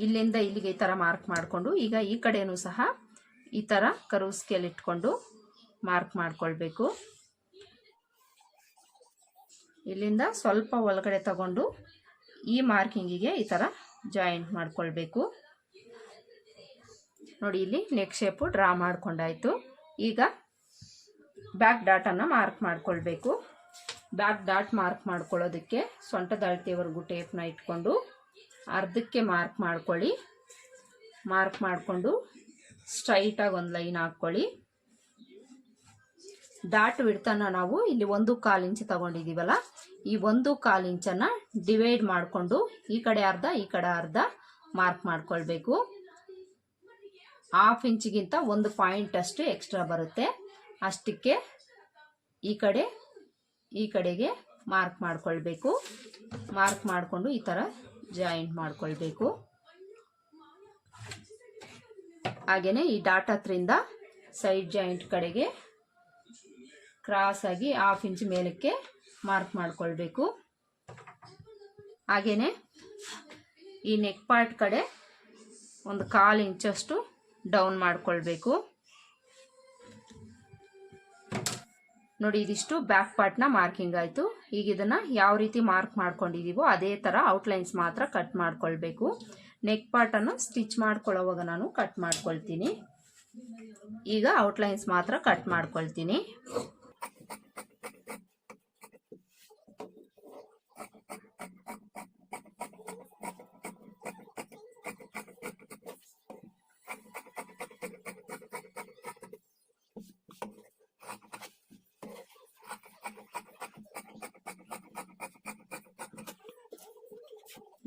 ಇಲ್ಲಿಂದ ಇಲ್ಲಿಗೆ ಈ ಥರ ಮಾರ್ಕ್ ಮಾಡಿಕೊಂಡು, ಈಗ ಈ ಕಡೆಯೂ ಸಹ ಈ ಥರ ಕರು ಸ್ಕೇಲ್ ಇಟ್ಕೊಂಡು ಮಾರ್ಕ್ ಮಾಡಿಕೊಳ್ಬೇಕು. ಇಲ್ಲಿಂದ ಸ್ವಲ್ಪ ಒಳಗಡೆ ತಗೊಂಡು ಈ ಮಾರ್ಕಿಂಗಿಗೆ ಈ ಥರ ಜಾಯಿಂಟ್ ಮಾಡಿಕೊಳ್ಬೇಕು. ನೋಡಿ, ಇಲ್ಲಿ ನೆಕ್ ಶೇಪು ಡ್ರಾ ಮಾಡಿಕೊಂಡಾಯಿತು. ಈಗ ಬ್ಯಾಕ್ ಡಾಟನ್ನು ಮಾರ್ಕ್ ಮಾಡಿಕೊಳ್ಬೇಕು. ಬ್ಯಾಕ್ ಡಾಟ್ ಮಾರ್ಕ್ ಮಾಡ್ಕೊಳ್ಳೋದಕ್ಕೆ ಸೊಂಟದ ಅಳತೆವರೆಗೂ ಟೇಪ್ನ ಇಟ್ಕೊಂಡು ಅರ್ಧಕ್ಕೆ ಮಾರ್ಕ್ ಮಾಡ್ಕೊಳ್ಳಿ. ಮಾರ್ಕ್ ಮಾಡಿಕೊಂಡು ಸ್ಟ್ರೈಟಾಗಿ ಒಂದು ಲೈನ್ ಹಾಕ್ಕೊಳ್ಳಿ. ಡಾಟ್ ಬಿಡ್ತಾನ ನಾವು ಇಲ್ಲಿ ಒಂದು ಕಾಲು ಇಂಚ್ ತಗೊಂಡಿದ್ದೀವಲ್ಲ ಈ ಒಂದು ಕಾಲು ಇಂಚನ್ನು ಡಿವೈಡ್ ಮಾಡಿಕೊಂಡು ಈ ಕಡೆ ಅರ್ಧ, ಈ ಕಡೆ ಅರ್ಧ ಮಾರ್ಕ್ ಮಾಡ್ಕೊಳ್ಬೇಕು. ಹಾಫ್ ಇಂಚಿಗಿಂತ ಒಂದು ಪಾಯಿಂಟ್ ಅಷ್ಟು ಎಕ್ಸ್ಟ್ರಾ ಬರುತ್ತೆ. ಅಷ್ಟಕ್ಕೆ ಈ ಕಡೆ, ಈ ಕಡೆಗೆ ಮಾರ್ಕ್ ಮಾಡಿಕೊಳ್ಬೇಕು. ಮಾರ್ಕ್ ಮಾಡಿಕೊಂಡು ಈ ಥರ ಜಾಯಿಂಟ್ ಮಾಡ್ಕೊಳ್ಬೇಕು. ಹಾಗೆಯೇ ಈ ಡಾಟ್ ಹತ್ರಿಂದ ಸೈಡ್ ಜಾಯಿಂಟ್ ಕಡೆಗೆ ಕ್ರಾಸ್ ಆಗಿ ಹಾಫ್ ಇಂಚ್ ಮೇಲಕ್ಕೆ ಮಾರ್ಕ್ ಮಾಡ್ಕೊಳ್ಬೇಕು. ಹಾಗೆಯೇ ಈ ನೆಕ್ ಪಾರ್ಟ್ ಕಡೆ ಒಂದು ಕಾಲು ಇಂಚಷ್ಟು ಡೌನ್ ಮಾಡ್ಕೊಳ್ಬೇಕು. ನೋಡಿ, ಇದಿಷ್ಟು ಬ್ಯಾಕ್ ಪಾರ್ಟ್ನ ಮಾರ್ಕಿಂಗ್ ಆಯಿತು. ಈಗ ಇದನ್ನು ಯಾವ ರೀತಿ ಮಾರ್ಕ್ ಮಾಡ್ಕೊಂಡಿದ್ದೀವೋ ಅದೇ ಥರ ಔಟ್ಲೈನ್ಸ್ ಮಾತ್ರ ಕಟ್ ಮಾಡ್ಕೊಳ್ಬೇಕು. ನೆಕ್ ಪಾರ್ಟನ್ನು ಸ್ಟಿಚ್ ಮಾಡ್ಕೊಳ್ಳೋವಾಗ ನಾನು ಕಟ್ ಮಾಡ್ಕೊಳ್ತೀನಿ. ಈಗ ಔಟ್ಲೈನ್ಸ್ ಮಾತ್ರ ಕಟ್ ಮಾಡ್ಕೊಳ್ತೀನಿ.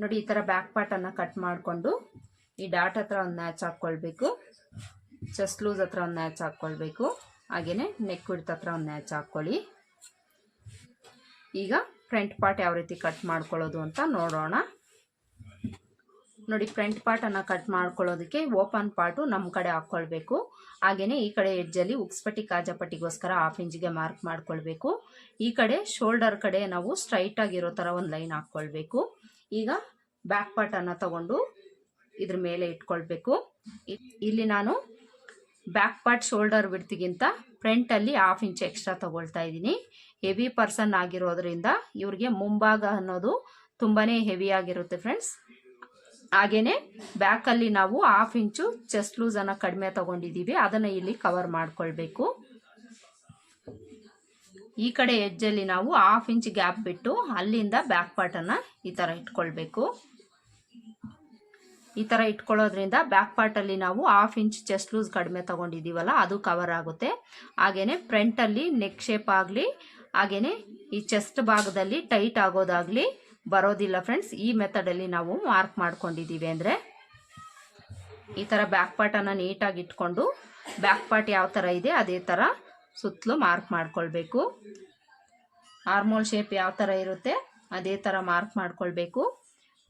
ನೋಡಿ, ಈ ಥರ ಬ್ಯಾಕ್ ಪಾರ್ಟನ್ನು ಕಟ್ ಮಾಡಿಕೊಂಡು ಈ ಡಾಟ್ ಹತ್ರ ಒಂದು ಮ್ಯಾಚ್ ಹಾಕ್ಕೊಳ್ಬೇಕು. ಚೆಸ್ಟ್ ಲೂಸ್ ಹತ್ರ ಒಂದು ಮ್ಯಾಚ್ ಹಾಕ್ಕೊಳ್ಬೇಕು. ಹಾಗೆಯೇ ನೆಕ್ ವಿಡ್ತ್ ಹತ್ರ ಒಂದು ಮ್ಯಾಚ್ ಹಾಕ್ಕೊಳ್ಳಿ. ಈಗ ಫ್ರಂಟ್ ಪಾರ್ಟ್ ಯಾವ ರೀತಿ ಕಟ್ ಮಾಡ್ಕೊಳ್ಳೋದು ಅಂತ ನೋಡೋಣ. ನೋಡಿ ಫ್ರಂಟ್ ಪಾರ್ಟನ್ನು ಕಟ್ ಮಾಡ್ಕೊಳ್ಳೋದಕ್ಕೆ ಓಪನ್ ಪಾರ್ಟು ನಮ್ಮ ಕಡೆ ಹಾಕ್ಕೊಳ್ಬೇಕು. ಹಾಗೆಯೇ ಈ ಕಡೆ ಎಡ್ಜಲ್ಲಿ ಉಕ್ಸ್ಪಟ್ಟಿ ಕಾಜಪಟ್ಟಿಗೋಸ್ಕರ ಹಾಫ್ ಇಂಚಿಗೆ ಮಾರ್ಕ್ ಮಾಡ್ಕೊಳ್ಬೇಕು. ಈ ಕಡೆ ಶೋಲ್ಡರ್ ಕಡೆ ನಾವು ಸ್ಟ್ರೈಟಾಗಿರೋ ಥರ ಒಂದು ಲೈನ್ ಹಾಕ್ಕೊಳ್ಬೇಕು. ಈಗ ಬ್ಯಾಕ್ ಪಾರ್ಟನ್ನು ತಗೊಂಡು ಇದ್ರ ಮೇಲೆ ಇಟ್ಕೊಳ್ಬೇಕು. ಇಲ್ಲಿ ನಾನು ಬ್ಯಾಕ್ ಪಾರ್ಟ್ ಶೋಲ್ಡರ್ ಬಿಡ್ತಿಗಿಂತ ಫ್ರಂಟಲ್ಲಿ ಹಾಫ್ ಇಂಚ್ ಎಕ್ಸ್ಟ್ರಾ ತಗೊಳ್ತಾ ಇದ್ದೀನಿ. ಹೆವಿ ಪರ್ಸನ್ ಆಗಿರೋದ್ರಿಂದ ಇವ್ರಿಗೆ ಮುಂಭಾಗ ಅನ್ನೋದು ತುಂಬಾ ಹೆವಿ ಆಗಿರುತ್ತೆ ಫ್ರೆಂಡ್ಸ್ ಹಾಗೇನೆ ಬ್ಯಾಕಲ್ಲಿ ನಾವು ಹಾಫ್ ಇಂಚು ಚೆಸ್ಟ್ ಲೂಸನ್ನು ಕಡಿಮೆ ತಗೊಂಡಿದ್ದೀವಿ. ಅದನ್ನು ಇಲ್ಲಿ ಕವರ್ ಮಾಡ್ಕೊಳ್ಬೇಕು. ಈ ಕಡೆ ಎಜ್ಜಲ್ಲಿ ನಾವು ಹಾಫ್ ಇಂಚ್ ಗ್ಯಾಪ್ ಬಿಟ್ಟು ಅಲ್ಲಿಂದ ಬ್ಯಾಕ್ ಪಾರ್ಟನ್ನು ಈ ಥರ ಇಟ್ಕೊಳ್ಬೇಕು. ಈ ಥರ ಇಟ್ಕೊಳ್ಳೋದ್ರಿಂದ ಬ್ಯಾಕ್ ಪಾರ್ಟಲ್ಲಿ ನಾವು ಹಾಫ್ ಇಂಚ್ ಚೆಸ್ಟ್ ಲೂಸ್ ಕಡಿಮೆ ತೊಗೊಂಡಿದ್ದೀವಲ್ಲ ಅದು ಕವರ್ ಆಗುತ್ತೆ. ಹಾಗೆಯೇ ಫ್ರಂಟಲ್ಲಿ ನೆಕ್ ಶೇಪ್ ಆಗಲಿ ಹಾಗೆಯೇ ಈ ಚೆಸ್ಟ್ ಭಾಗದಲ್ಲಿ ಟೈಟ್ ಆಗೋದಾಗಲಿ ಬರೋದಿಲ್ಲ ಫ್ರೆಂಡ್ಸ್ ಈ ಮೆಥಡಲ್ಲಿ ನಾವು ಮಾರ್ಕ್ ಮಾಡ್ಕೊಂಡಿದ್ದೀವಿ ಅಂದರೆ ಈ ಥರ ಬ್ಯಾಕ್ ಪಾರ್ಟನ್ನು ನೀಟಾಗಿ ಇಟ್ಕೊಂಡು ಬ್ಯಾಕ್ ಪಾರ್ಟ್ ಯಾವ ಥರ ಇದೆ ಅದೇ ಥರ ಸುತ್ತಲೂ ಮಾರ್ಕ್ ಮಾಡ್ಕೊಳ್ಬೇಕು. ಆರ್ಮೋಲ್ ಶೇಪ್ ಯಾವ ಥರ ಇರುತ್ತೆ, ಅದೇ ಥರ ಮಾರ್ಕ್ ಮಾಡ್ಕೊಳ್ಬೇಕು.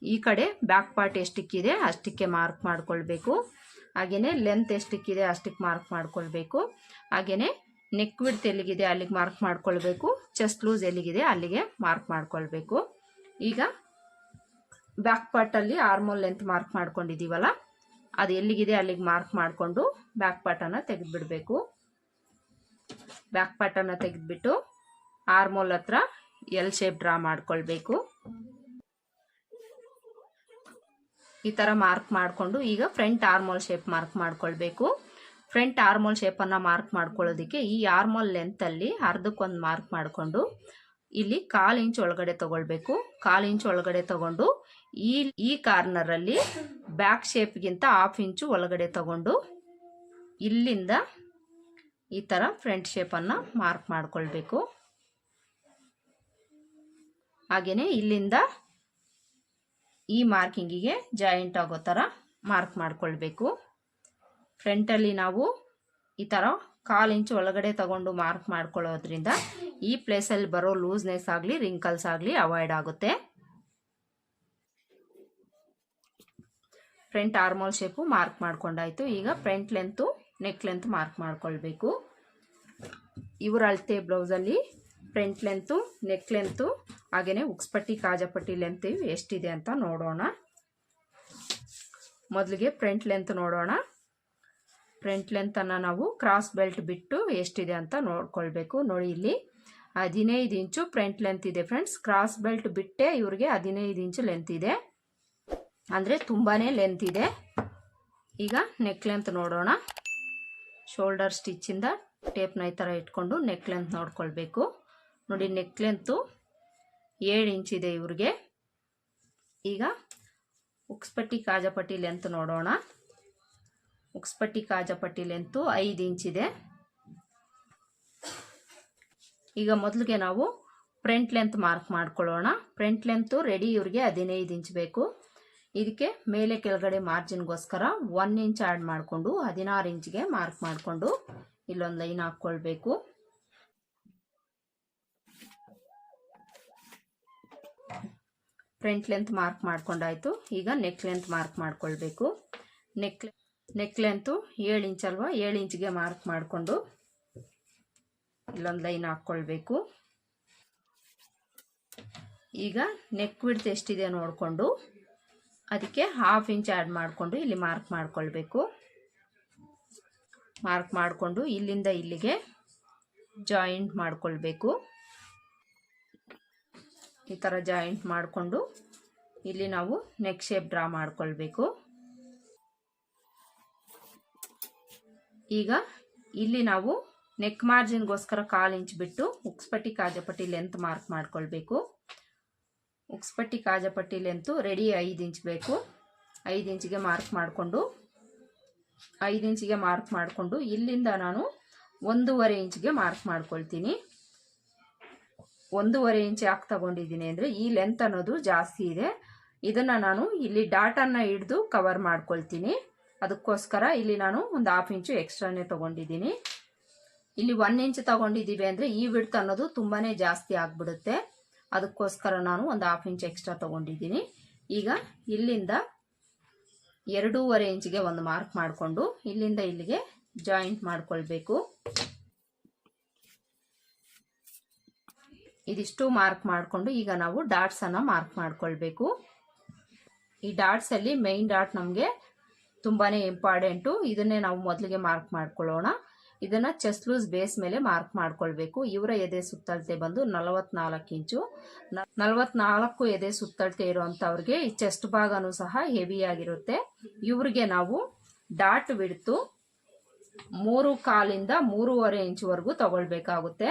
ಈ ಕಡೆ ಬ್ಯಾಕ್ ಪಾರ್ಟ್ ಎಷ್ಟಿಕ್ಕಿದೆ ಅಷ್ಟಕ್ಕೆ ಮಾರ್ಕ್ ಮಾಡ್ಕೊಳ್ಬೇಕು. ಹಾಗೆಯೇ ಲೆಂತ್ ಎಷ್ಟಿಕ್ಕಿದೆ ಅಷ್ಟಕ್ಕೆ ಮಾರ್ಕ್ ಮಾಡ್ಕೊಳ್ಬೇಕು. ಹಾಗೆಯೇ ನೆಕ್ ವಿಡ್ತ್ ಎಲ್ಲಿಗಿದೆ ಅಲ್ಲಿಗೆ ಮಾರ್ಕ್ ಮಾಡ್ಕೊಳ್ಬೇಕು. ಚೆಸ್ಟ್ ಲೂಸ್ ಎಲ್ಲಿಗಿದೆ ಅಲ್ಲಿಗೆ ಮಾರ್ಕ್ ಮಾಡ್ಕೊಳ್ಬೇಕು. ಈಗ ಬ್ಯಾಕ್ ಪಾರ್ಟಲ್ಲಿ ಆರ್ಮೋಲ್ ಲೆಂತ್ ಮಾರ್ಕ್ ಮಾಡ್ಕೊಂಡಿದ್ದೀವಲ್ಲ, ಅದು ಎಲ್ಲಿಗಿದೆ ಅಲ್ಲಿಗೆ ಮಾರ್ಕ್ ಮಾಡಿಕೊಂಡು ಬ್ಯಾಕ್ ಪಾರ್ಟನ್ನು ತೆಗೆದುಬಿಡಬೇಕು. ಬ್ಯಾಕ್ ಪಾರ್ಟನ್ನು ತೆಗೆದುಬಿಟ್ಟು ಆರ್ಮೋಲ್ ಹತ್ರ ಎಲ್ ಶೇಪ್ ಡ್ರಾ ಮಾಡ್ಕೊಳ್ಬೇಕು. ಈ ಥರ ಮಾರ್ಕ್ ಮಾಡಿಕೊಂಡು ಈಗ ಫ್ರಂಟ್ ಆರ್ಮೋಲ್ ಶೇಪ್ ಮಾರ್ಕ್ ಮಾಡ್ಕೊಳ್ಬೇಕು. ಫ್ರಂಟ್ ಆರ್ಮೋಲ್ ಶೇಪನ್ನು ಮಾರ್ಕ್ ಮಾಡ್ಕೊಳ್ಳೋದಕ್ಕೆ ಈ ಆರ್ಮೋಲ್ ಲೆಂತಲ್ಲಿ ಅರ್ಧಕ್ಕೊಂದು ಮಾರ್ಕ್ ಮಾಡಿಕೊಂಡು ಇಲ್ಲಿ ಕಾಲು ಇಂಚ್ ಒಳಗಡೆ ತಗೊಳ್ಬೇಕು. ಕಾಲು ಇಂಚ್ ಒಳಗಡೆ ತಗೊಂಡು ಈ ಈ ಕಾರ್ನರಲ್ಲಿ ಬ್ಯಾಕ್ ಶೇಪ್ಗಿಂತ ಹಾಫ್ ಇಂಚು ಒಳಗಡೆ ತಗೊಂಡು ಇಲ್ಲಿಂದ ಈ ಥರ ಫ್ರಂಟ್ ಶೇಪನ್ನು ಮಾರ್ಕ್ ಮಾಡಿಕೊಳ್ಬೇಕು. ಹಾಗೆಯೇ ಇಲ್ಲಿಂದ ಈ ಮಾರ್ಕಿಂಗಿಗೆ ಜಾಯಿಂಟ್ ಆಗೋ ಥರ ಮಾರ್ಕ್ ಮಾಡಿಕೊಳ್ಬೇಕು. ಫ್ರಂಟಲ್ಲಿ ನಾವು ಈ ಥರ ಕಾಲು ಇಂಚು ಒಳಗಡೆ ತಗೊಂಡು ಮಾರ್ಕ್ ಮಾಡ್ಕೊಳ್ಳೋದ್ರಿಂದ ಈ ಪ್ಲೇಸಲ್ಲಿ ಬರೋ ಲೂಸ್ನೆಸ್ ಆಗಲಿ ರಿಂಕಲ್ಸ್ ಆಗಲಿ ಅವಾಯ್ಡ್ ಆಗುತ್ತೆ. ಫ್ರಂಟ್ ಆರ್ಮೋಲ್ ಶೇಪು ಮಾರ್ಕ್ ಮಾಡ್ಕೊಂಡಾಯ್ತು. ಈಗ front length neck length mark ಮಾಡ್ಕೊಳ್ಬೇಕು. ಇವ್ರ ಅಳತೆ ಬ್ಲೌಸಲ್ಲಿ ಫ್ರಂಟ್ ಲೆಂತು ನೆಕ್ ಲೆಂತು ಹಾಗೆಯೇ ಉಕ್ಸ್ಪಟ್ಟಿ ಕಾಜಪಟ್ಟಿ ಲೆಂತ್ ಎಷ್ಟಿದೆ ಅಂತ ನೋಡೋಣ. ಮೊದಲಿಗೆ ಫ್ರಂಟ್ ಲೆಂತ್ ನೋಡೋಣ. ಫ್ರಂಟ್ ಲೆಂತನ್ನು ನಾವು ಕ್ರಾಸ್ ಬೆಲ್ಟ್ ಬಿಟ್ಟು ಎಷ್ಟಿದೆ ಅಂತ ನೋಡ್ಕೊಳ್ಬೇಕು. ನೋಡಿ ಇಲ್ಲಿ ಹದಿನೈದು ಇಂಚು ಫ್ರಂಟ್ ಲೆಂತ್ ಇದೆ ಫ್ರೆಂಡ್ಸ್ ಕ್ರಾಸ್ ಬೆಲ್ಟ್ ಬಿಟ್ಟೆ ಇವ್ರಿಗೆ ಹದಿನೈದು ಇಂಚು ಲೆಂತ್ ಇದೆ. ಅಂದರೆ ತುಂಬಾ ಲೆಂತ್ ಇದೆ. ಈಗ ನೆಕ್ ಲೆಂತ್ ನೋಡೋಣ. ಶೋಲ್ಡರ್ ಸ್ಟಿಚ್ಚಿಂದ ಟೇಪ್ನ ಈ ಥರ ಇಟ್ಕೊಂಡು ನೆಕ್ ಲೆಂತ್ ನೋಡ್ಕೊಳ್ಬೇಕು. ನೋಡಿ ನೆಕ್ ಲೆಂತು ಏಳು ಇಂಚ್ ಇದೆ ಇವ್ರಿಗೆ. ಈಗ ಉಕ್ಸ್ಪಟ್ಟಿ ಕಾಜಪಟ್ಟಿ ಲೆಂತ್ ನೋಡೋಣ. ಉಕ್ಸ್ಪಟ್ಟಿ ಕಾಜಪಟ್ಟಿ ಲೆಂತು ಐದು ಇಂಚಿದೆ ಈಗ ಮೊದಲಿಗೆ ನಾವು ಫ್ರಂಟ್ ಲೆಂತ್ ಮಾರ್ಕ್ ಮಾಡ್ಕೊಳ್ಳೋಣ. ಫ್ರಂಟ್ ಲೆಂತು ರೆಡಿ ಇವ್ರಿಗೆ ಹದಿನೈದು ಇಂಚ್ ಬೇಕು. ಇದಕ್ಕೆ ಮೇಲೆ ಕೆಳಗಡೆ ಮಾರ್ಜಿನ್ಗೋಸ್ಕರ ಒನ್ ಇಂಚ್ ಆ್ಯಡ್ ಮಾಡಿಕೊಂಡು ಹದಿನಾರು ಇಂಚ್ಗೆ ಮಾರ್ಕ್ ಮಾಡಿಕೊಂಡು ಇಲ್ಲೊಂದು ಲೈನ್ ಹಾಕ್ಕೊಳ್ಬೇಕು. ಫ್ರಂಟ್ ಲೆಂತ್ ಮಾರ್ಕ್ ಮಾಡ್ಕೊಂಡಾಯ್ತು. ಈಗ ನೆಕ್ ಲೆಂತ್ ಮಾರ್ಕ್ ಮಾಡ್ಕೊಳ್ಬೇಕು. ನೆಕ್ ನೆಕ್ ಲೆಂತು ಏಳು ಇಂಚ್ ಅಲ್ವಾ, ಏಳು ಇಂಚ್ಗೆ ಮಾರ್ಕ್ ಮಾಡಿಕೊಂಡು ಇಲ್ಲೊಂದು ಲೈನ್ ಹಾಕ್ಕೊಳ್ಬೇಕು. ಈಗ ನೆಕ್ ವಿಡ್ತ್ ಎಷ್ಟಿದೆ ನೋಡಿಕೊಂಡು ಅದಕ್ಕೆ ಹಾಫ್ ಇಂಚ್ ಆ್ಯಡ್ ಮಾಡಿಕೊಂಡು ಇಲ್ಲಿ ಮಾರ್ಕ್ ಮಾಡ್ಕೊಳ್ಬೇಕು. ಮಾರ್ಕ್ ಮಾಡಿಕೊಂಡು ಇಲ್ಲಿಂದ ಇಲ್ಲಿಗೆ ಜಾಯಿಂಟ್ ಮಾಡಿಕೊಳ್ಬೇಕು. ಈ ಥರ ಜಾಯಿಂಟ್ ಮಾಡಿಕೊಂಡು ಇಲ್ಲಿ ನಾವು ನೆಕ್ ಶೇಪ್ ಡ್ರಾ ಮಾಡಿಕೊಳ್ಬೇಕು. ಈಗ ಇಲ್ಲಿ ನಾವು ನೆಕ್ ಮಾರ್ಜಿನ್ಗೋಸ್ಕರ ಕಾಲು ಇಂಚ್ ಬಿಟ್ಟು ಉಕ್ಸ್ಪಟ್ಟಿ ಕಾಜಪಟ್ಟಿ ಲೆಂತ್ ಮಾರ್ಕ್ ಮಾಡ್ಕೊಳ್ಬೇಕು. ಉಕ್ಸ್ಪಟ್ಟಿ ಕಾಜಪಟ್ಟಿಲಿ ಅಂತೂ ರೆಡಿ ಐದು ಇಂಚ್ ಬೇಕು. ಐದು ಇಂಚಿಗೆ ಮಾರ್ಕ್ ಮಾಡಿಕೊಂಡು, ಐದು ಇಂಚಿಗೆ ಮಾರ್ಕ್ ಮಾಡಿಕೊಂಡು ಇಲ್ಲಿಂದ ನಾನು ಒಂದೂವರೆ ಇಂಚ್ಗೆ ಮಾರ್ಕ್ ಮಾಡ್ಕೊಳ್ತೀನಿ. ಒಂದೂವರೆ ಇಂಚ್ ಯಾಕೆ ತಗೊಂಡಿದ್ದೀನಿ ಅಂದರೆ ಈ ಲೆಂತ್ ಅನ್ನೋದು ಜಾಸ್ತಿ ಇದೆ. ಇದನ್ನು ನಾನು ಇಲ್ಲಿ ಡಾಟನ್ನು ಹಿಡಿದು ಕವರ್ ಮಾಡ್ಕೊಳ್ತೀನಿ. ಅದಕ್ಕೋಸ್ಕರ ಇಲ್ಲಿ ನಾನು ಒಂದು ಹಾಫ್ ಇಂಚು ಎಕ್ಸ್ಟ್ರಾನೇ ತೊಗೊಂಡಿದ್ದೀನಿ. ಇಲ್ಲಿ ಒನ್ ಇಂಚ್ ತಗೊಂಡಿದ್ದೀವಿ ಅಂದರೆ ಈ ವಿಡ್ತ್ ಅನ್ನೋದು ತುಂಬಾ ಜಾಸ್ತಿ ಆಗಿಬಿಡುತ್ತೆ. ಅದಕ್ಕೋಸ್ಕರ ನಾನು ಒಂದು ಹಾಫ್ ಇಂಚ್ ಎಕ್ಸ್ಟ್ರಾ ತೊಗೊಂಡಿದ್ದೀನಿ. ಈಗ ಇಲ್ಲಿಂದ ಎರಡೂವರೆ ಇಂಚಿಗೆ ಒಂದು ಮಾರ್ಕ್ ಮಾಡಿಕೊಂಡು ಇಲ್ಲಿಂದ ಇಲ್ಲಿಗೆ ಜಾಯಿಂಟ್ ಮಾಡಿಕೊಳ್ಬೇಕು. ಇದಿಷ್ಟು ಮಾರ್ಕ್ ಮಾಡಿಕೊಂಡು ಈಗ ನಾವು ಡಾಟ್ಸನ್ನು ಮಾರ್ಕ್ ಮಾಡಿಕೊಳ್ಬೇಕು. ಈ ಡಾಟ್ಸಲ್ಲಿ ಮೈನ್ ಡಾಟ್ ನಮಗೆ ತುಂಬಾ ಇಂಪಾರ್ಟೆಂಟು ಇದನ್ನೇ ನಾವು ಮೊದಲಿಗೆ ಮಾರ್ಕ್ ಮಾಡ್ಕೊಳ್ಳೋಣ. ಇದನ್ನು ಚೆಸ್ಟ್ ಲೂಸ್ ಬೇಸ್ ಮೇಲೆ ಮಾರ್ಕ್ ಮಾಡ್ಕೊಳ್ಬೇಕು. ಇವರ ಎದೆ ಸುತ್ತಳತೆ ಬಂದು ನಲವತ್ನಾಲ್ಕು ಇಂಚು. ನಲವತ್ನಾಲ್ಕು ಎದೆ ಸುತ್ತಳತೆ ಇರುವಂತವ್ರಿಗೆ ಈ ಚೆಸ್ಟ್ ಭಾಗನೂ ಸಹ ಹೆವಿಯಾಗಿರುತ್ತೆ ಇವ್ರಿಗೆ ನಾವು ಡಾಟ್ ಬಿಡ್ತು ಮೂರು ಕಾಲಿಂದ ಮೂರುವರೆ ಇಂಚುವರೆಗೂ ತಗೊಳ್ಬೇಕಾಗುತ್ತೆ.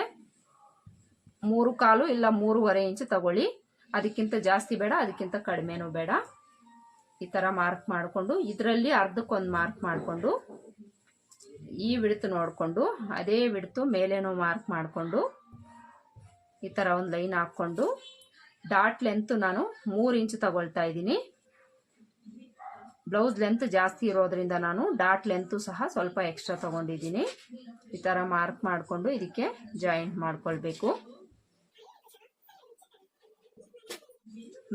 ಮೂರು ಕಾಲು ಇಲ್ಲ ಮೂರುವರೆ ಇಂಚು ತಗೊಳ್ಳಿ. ಅದಕ್ಕಿಂತ ಜಾಸ್ತಿ ಬೇಡ, ಅದಕ್ಕಿಂತ ಕಡಿಮೆನೂ ಬೇಡ. ಈ ಥರ ಮಾರ್ಕ್ ಮಾಡಿಕೊಂಡು, ಇದರಲ್ಲಿ ಅರ್ಧಕ್ಕೊಂದು ಮಾರ್ಕ್ ಮಾಡಿಕೊಂಡು ಈ ವಿಡ್ತು ನೋಡಿಕೊಂಡು, ಅದೇ ವಿಡ್ತು ಮೇಲೇನೋ ಮಾರ್ಕ್ ಮಾಡಿಕೊಂಡು, ಈ ಥರ ಒಂದು ಲೈನ್ ಹಾಕ್ಕೊಂಡು ಡಾಟ್ ಲೆಂತ್ ನಾನು ಮೂರು ಇಂಚು ತಗೊಳ್ತಾ ಇದ್ದೀನಿ. ಬ್ಲೌಸ್ ಲೆಂತ್ ಜಾಸ್ತಿ ಇರೋದ್ರಿಂದ ನಾನು ಡಾಟ್ ಲೆಂತು ಸಹ ಸ್ವಲ್ಪ ಎಕ್ಸ್ಟ್ರಾ ತಗೊಂಡಿದ್ದೀನಿ. ಈ ಥರ ಮಾರ್ಕ್ ಮಾಡಿಕೊಂಡು ಇದಕ್ಕೆ ಜಾಯಿಂಟ್ ಮಾಡ್ಕೊಳ್ಬೇಕು.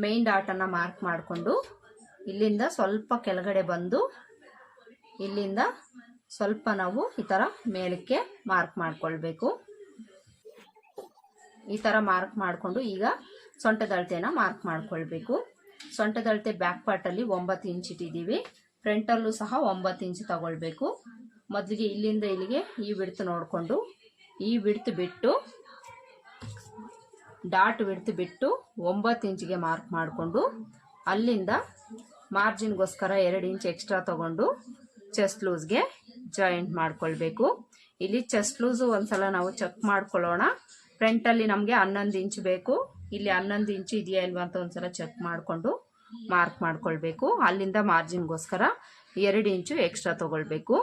ಮೇನ್ ಡಾಟನ್ನು ಮಾರ್ಕ್ ಮಾಡಿಕೊಂಡು, ಇಲ್ಲಿಂದ ಸ್ವಲ್ಪ ಕೆಳಗಡೆ ಬಂದು, ಇಲ್ಲಿಂದ ಸ್ವಲ್ಪ ನಾವು ಈ ಥರ ಮೇಲಕ್ಕೆ ಮಾರ್ಕ್ ಮಾಡ್ಕೊಳ್ಬೇಕು. ಈ ಥರ ಮಾರ್ಕ್ ಮಾಡಿಕೊಂಡು ಈಗ ಸೊಂಟದಳತೆನ ಮಾರ್ಕ್ ಮಾಡ್ಕೊಳ್ಬೇಕು. ಸೊಂಟದಳತೆ ಬ್ಯಾಕ್ ಪಾರ್ಟಲ್ಲಿ ಒಂಬತ್ತು ಇಂಚ್ ಇಟ್ಟಿದ್ದೀವಿ. ಫ್ರಂಟಲ್ಲೂ ಸಹ ಒಂಬತ್ತು ಇಂಚ್ ತಗೊಳ್ಬೇಕು. ಮೊದಲಿಗೆ ಇಲ್ಲಿಂದ ಇಲ್ಲಿಗೆ ಈ ಬಿಡ್ತು ನೋಡಿಕೊಂಡು, ಈ ಬಿಡ್ತು ಬಿಟ್ಟು ಡಾಟ್ ಬಿಡ್ತು ಬಿಟ್ಟು ಒಂಬತ್ತು ಇಂಚಿಗೆ ಮಾರ್ಕ್ ಮಾಡಿಕೊಂಡು, ಅಲ್ಲಿಂದ ಮಾರ್ಜಿನ್ಗೋಸ್ಕರ ಎರಡು ಇಂಚ್ ಎಕ್ಸ್ಟ್ರಾ ತಗೊಂಡು ಚೆಸ್ಟ್ ಲೂಸ್ಗೆ ಜಾಯಿಂಟ್ ಮಾಡ್ಕೊಳ್ಬೇಕು. ಇಲ್ಲಿ ಚೆಸ್ಟ್ ಲೂಸು ಒಂದ್ಸಲ ನಾವು ಚೆಕ್ ಮಾಡ್ಕೊಳ್ಳೋಣ. ಫ್ರಂಟಲ್ಲಿ ನಮಗೆ ಹನ್ನೊಂದು ಇಂಚ್ ಬೇಕು. ಇಲ್ಲಿ ಹನ್ನೊಂದು ಇಂಚು ಇದೆಯಾ ಇಲ್ವಾ ಅಂತ ಒಂದ್ಸಲ ಚೆಕ್ ಮಾಡಿಕೊಂಡು ಮಾರ್ಕ್ ಮಾಡ್ಕೊಳ್ಬೇಕು. ಅಲ್ಲಿಂದ ಮಾರ್ಜಿನ್ಗೋಸ್ಕರ ಎರಡು ಇಂಚು ಎಕ್ಸ್ಟ್ರಾ ತಗೊಳ್ಬೇಕು.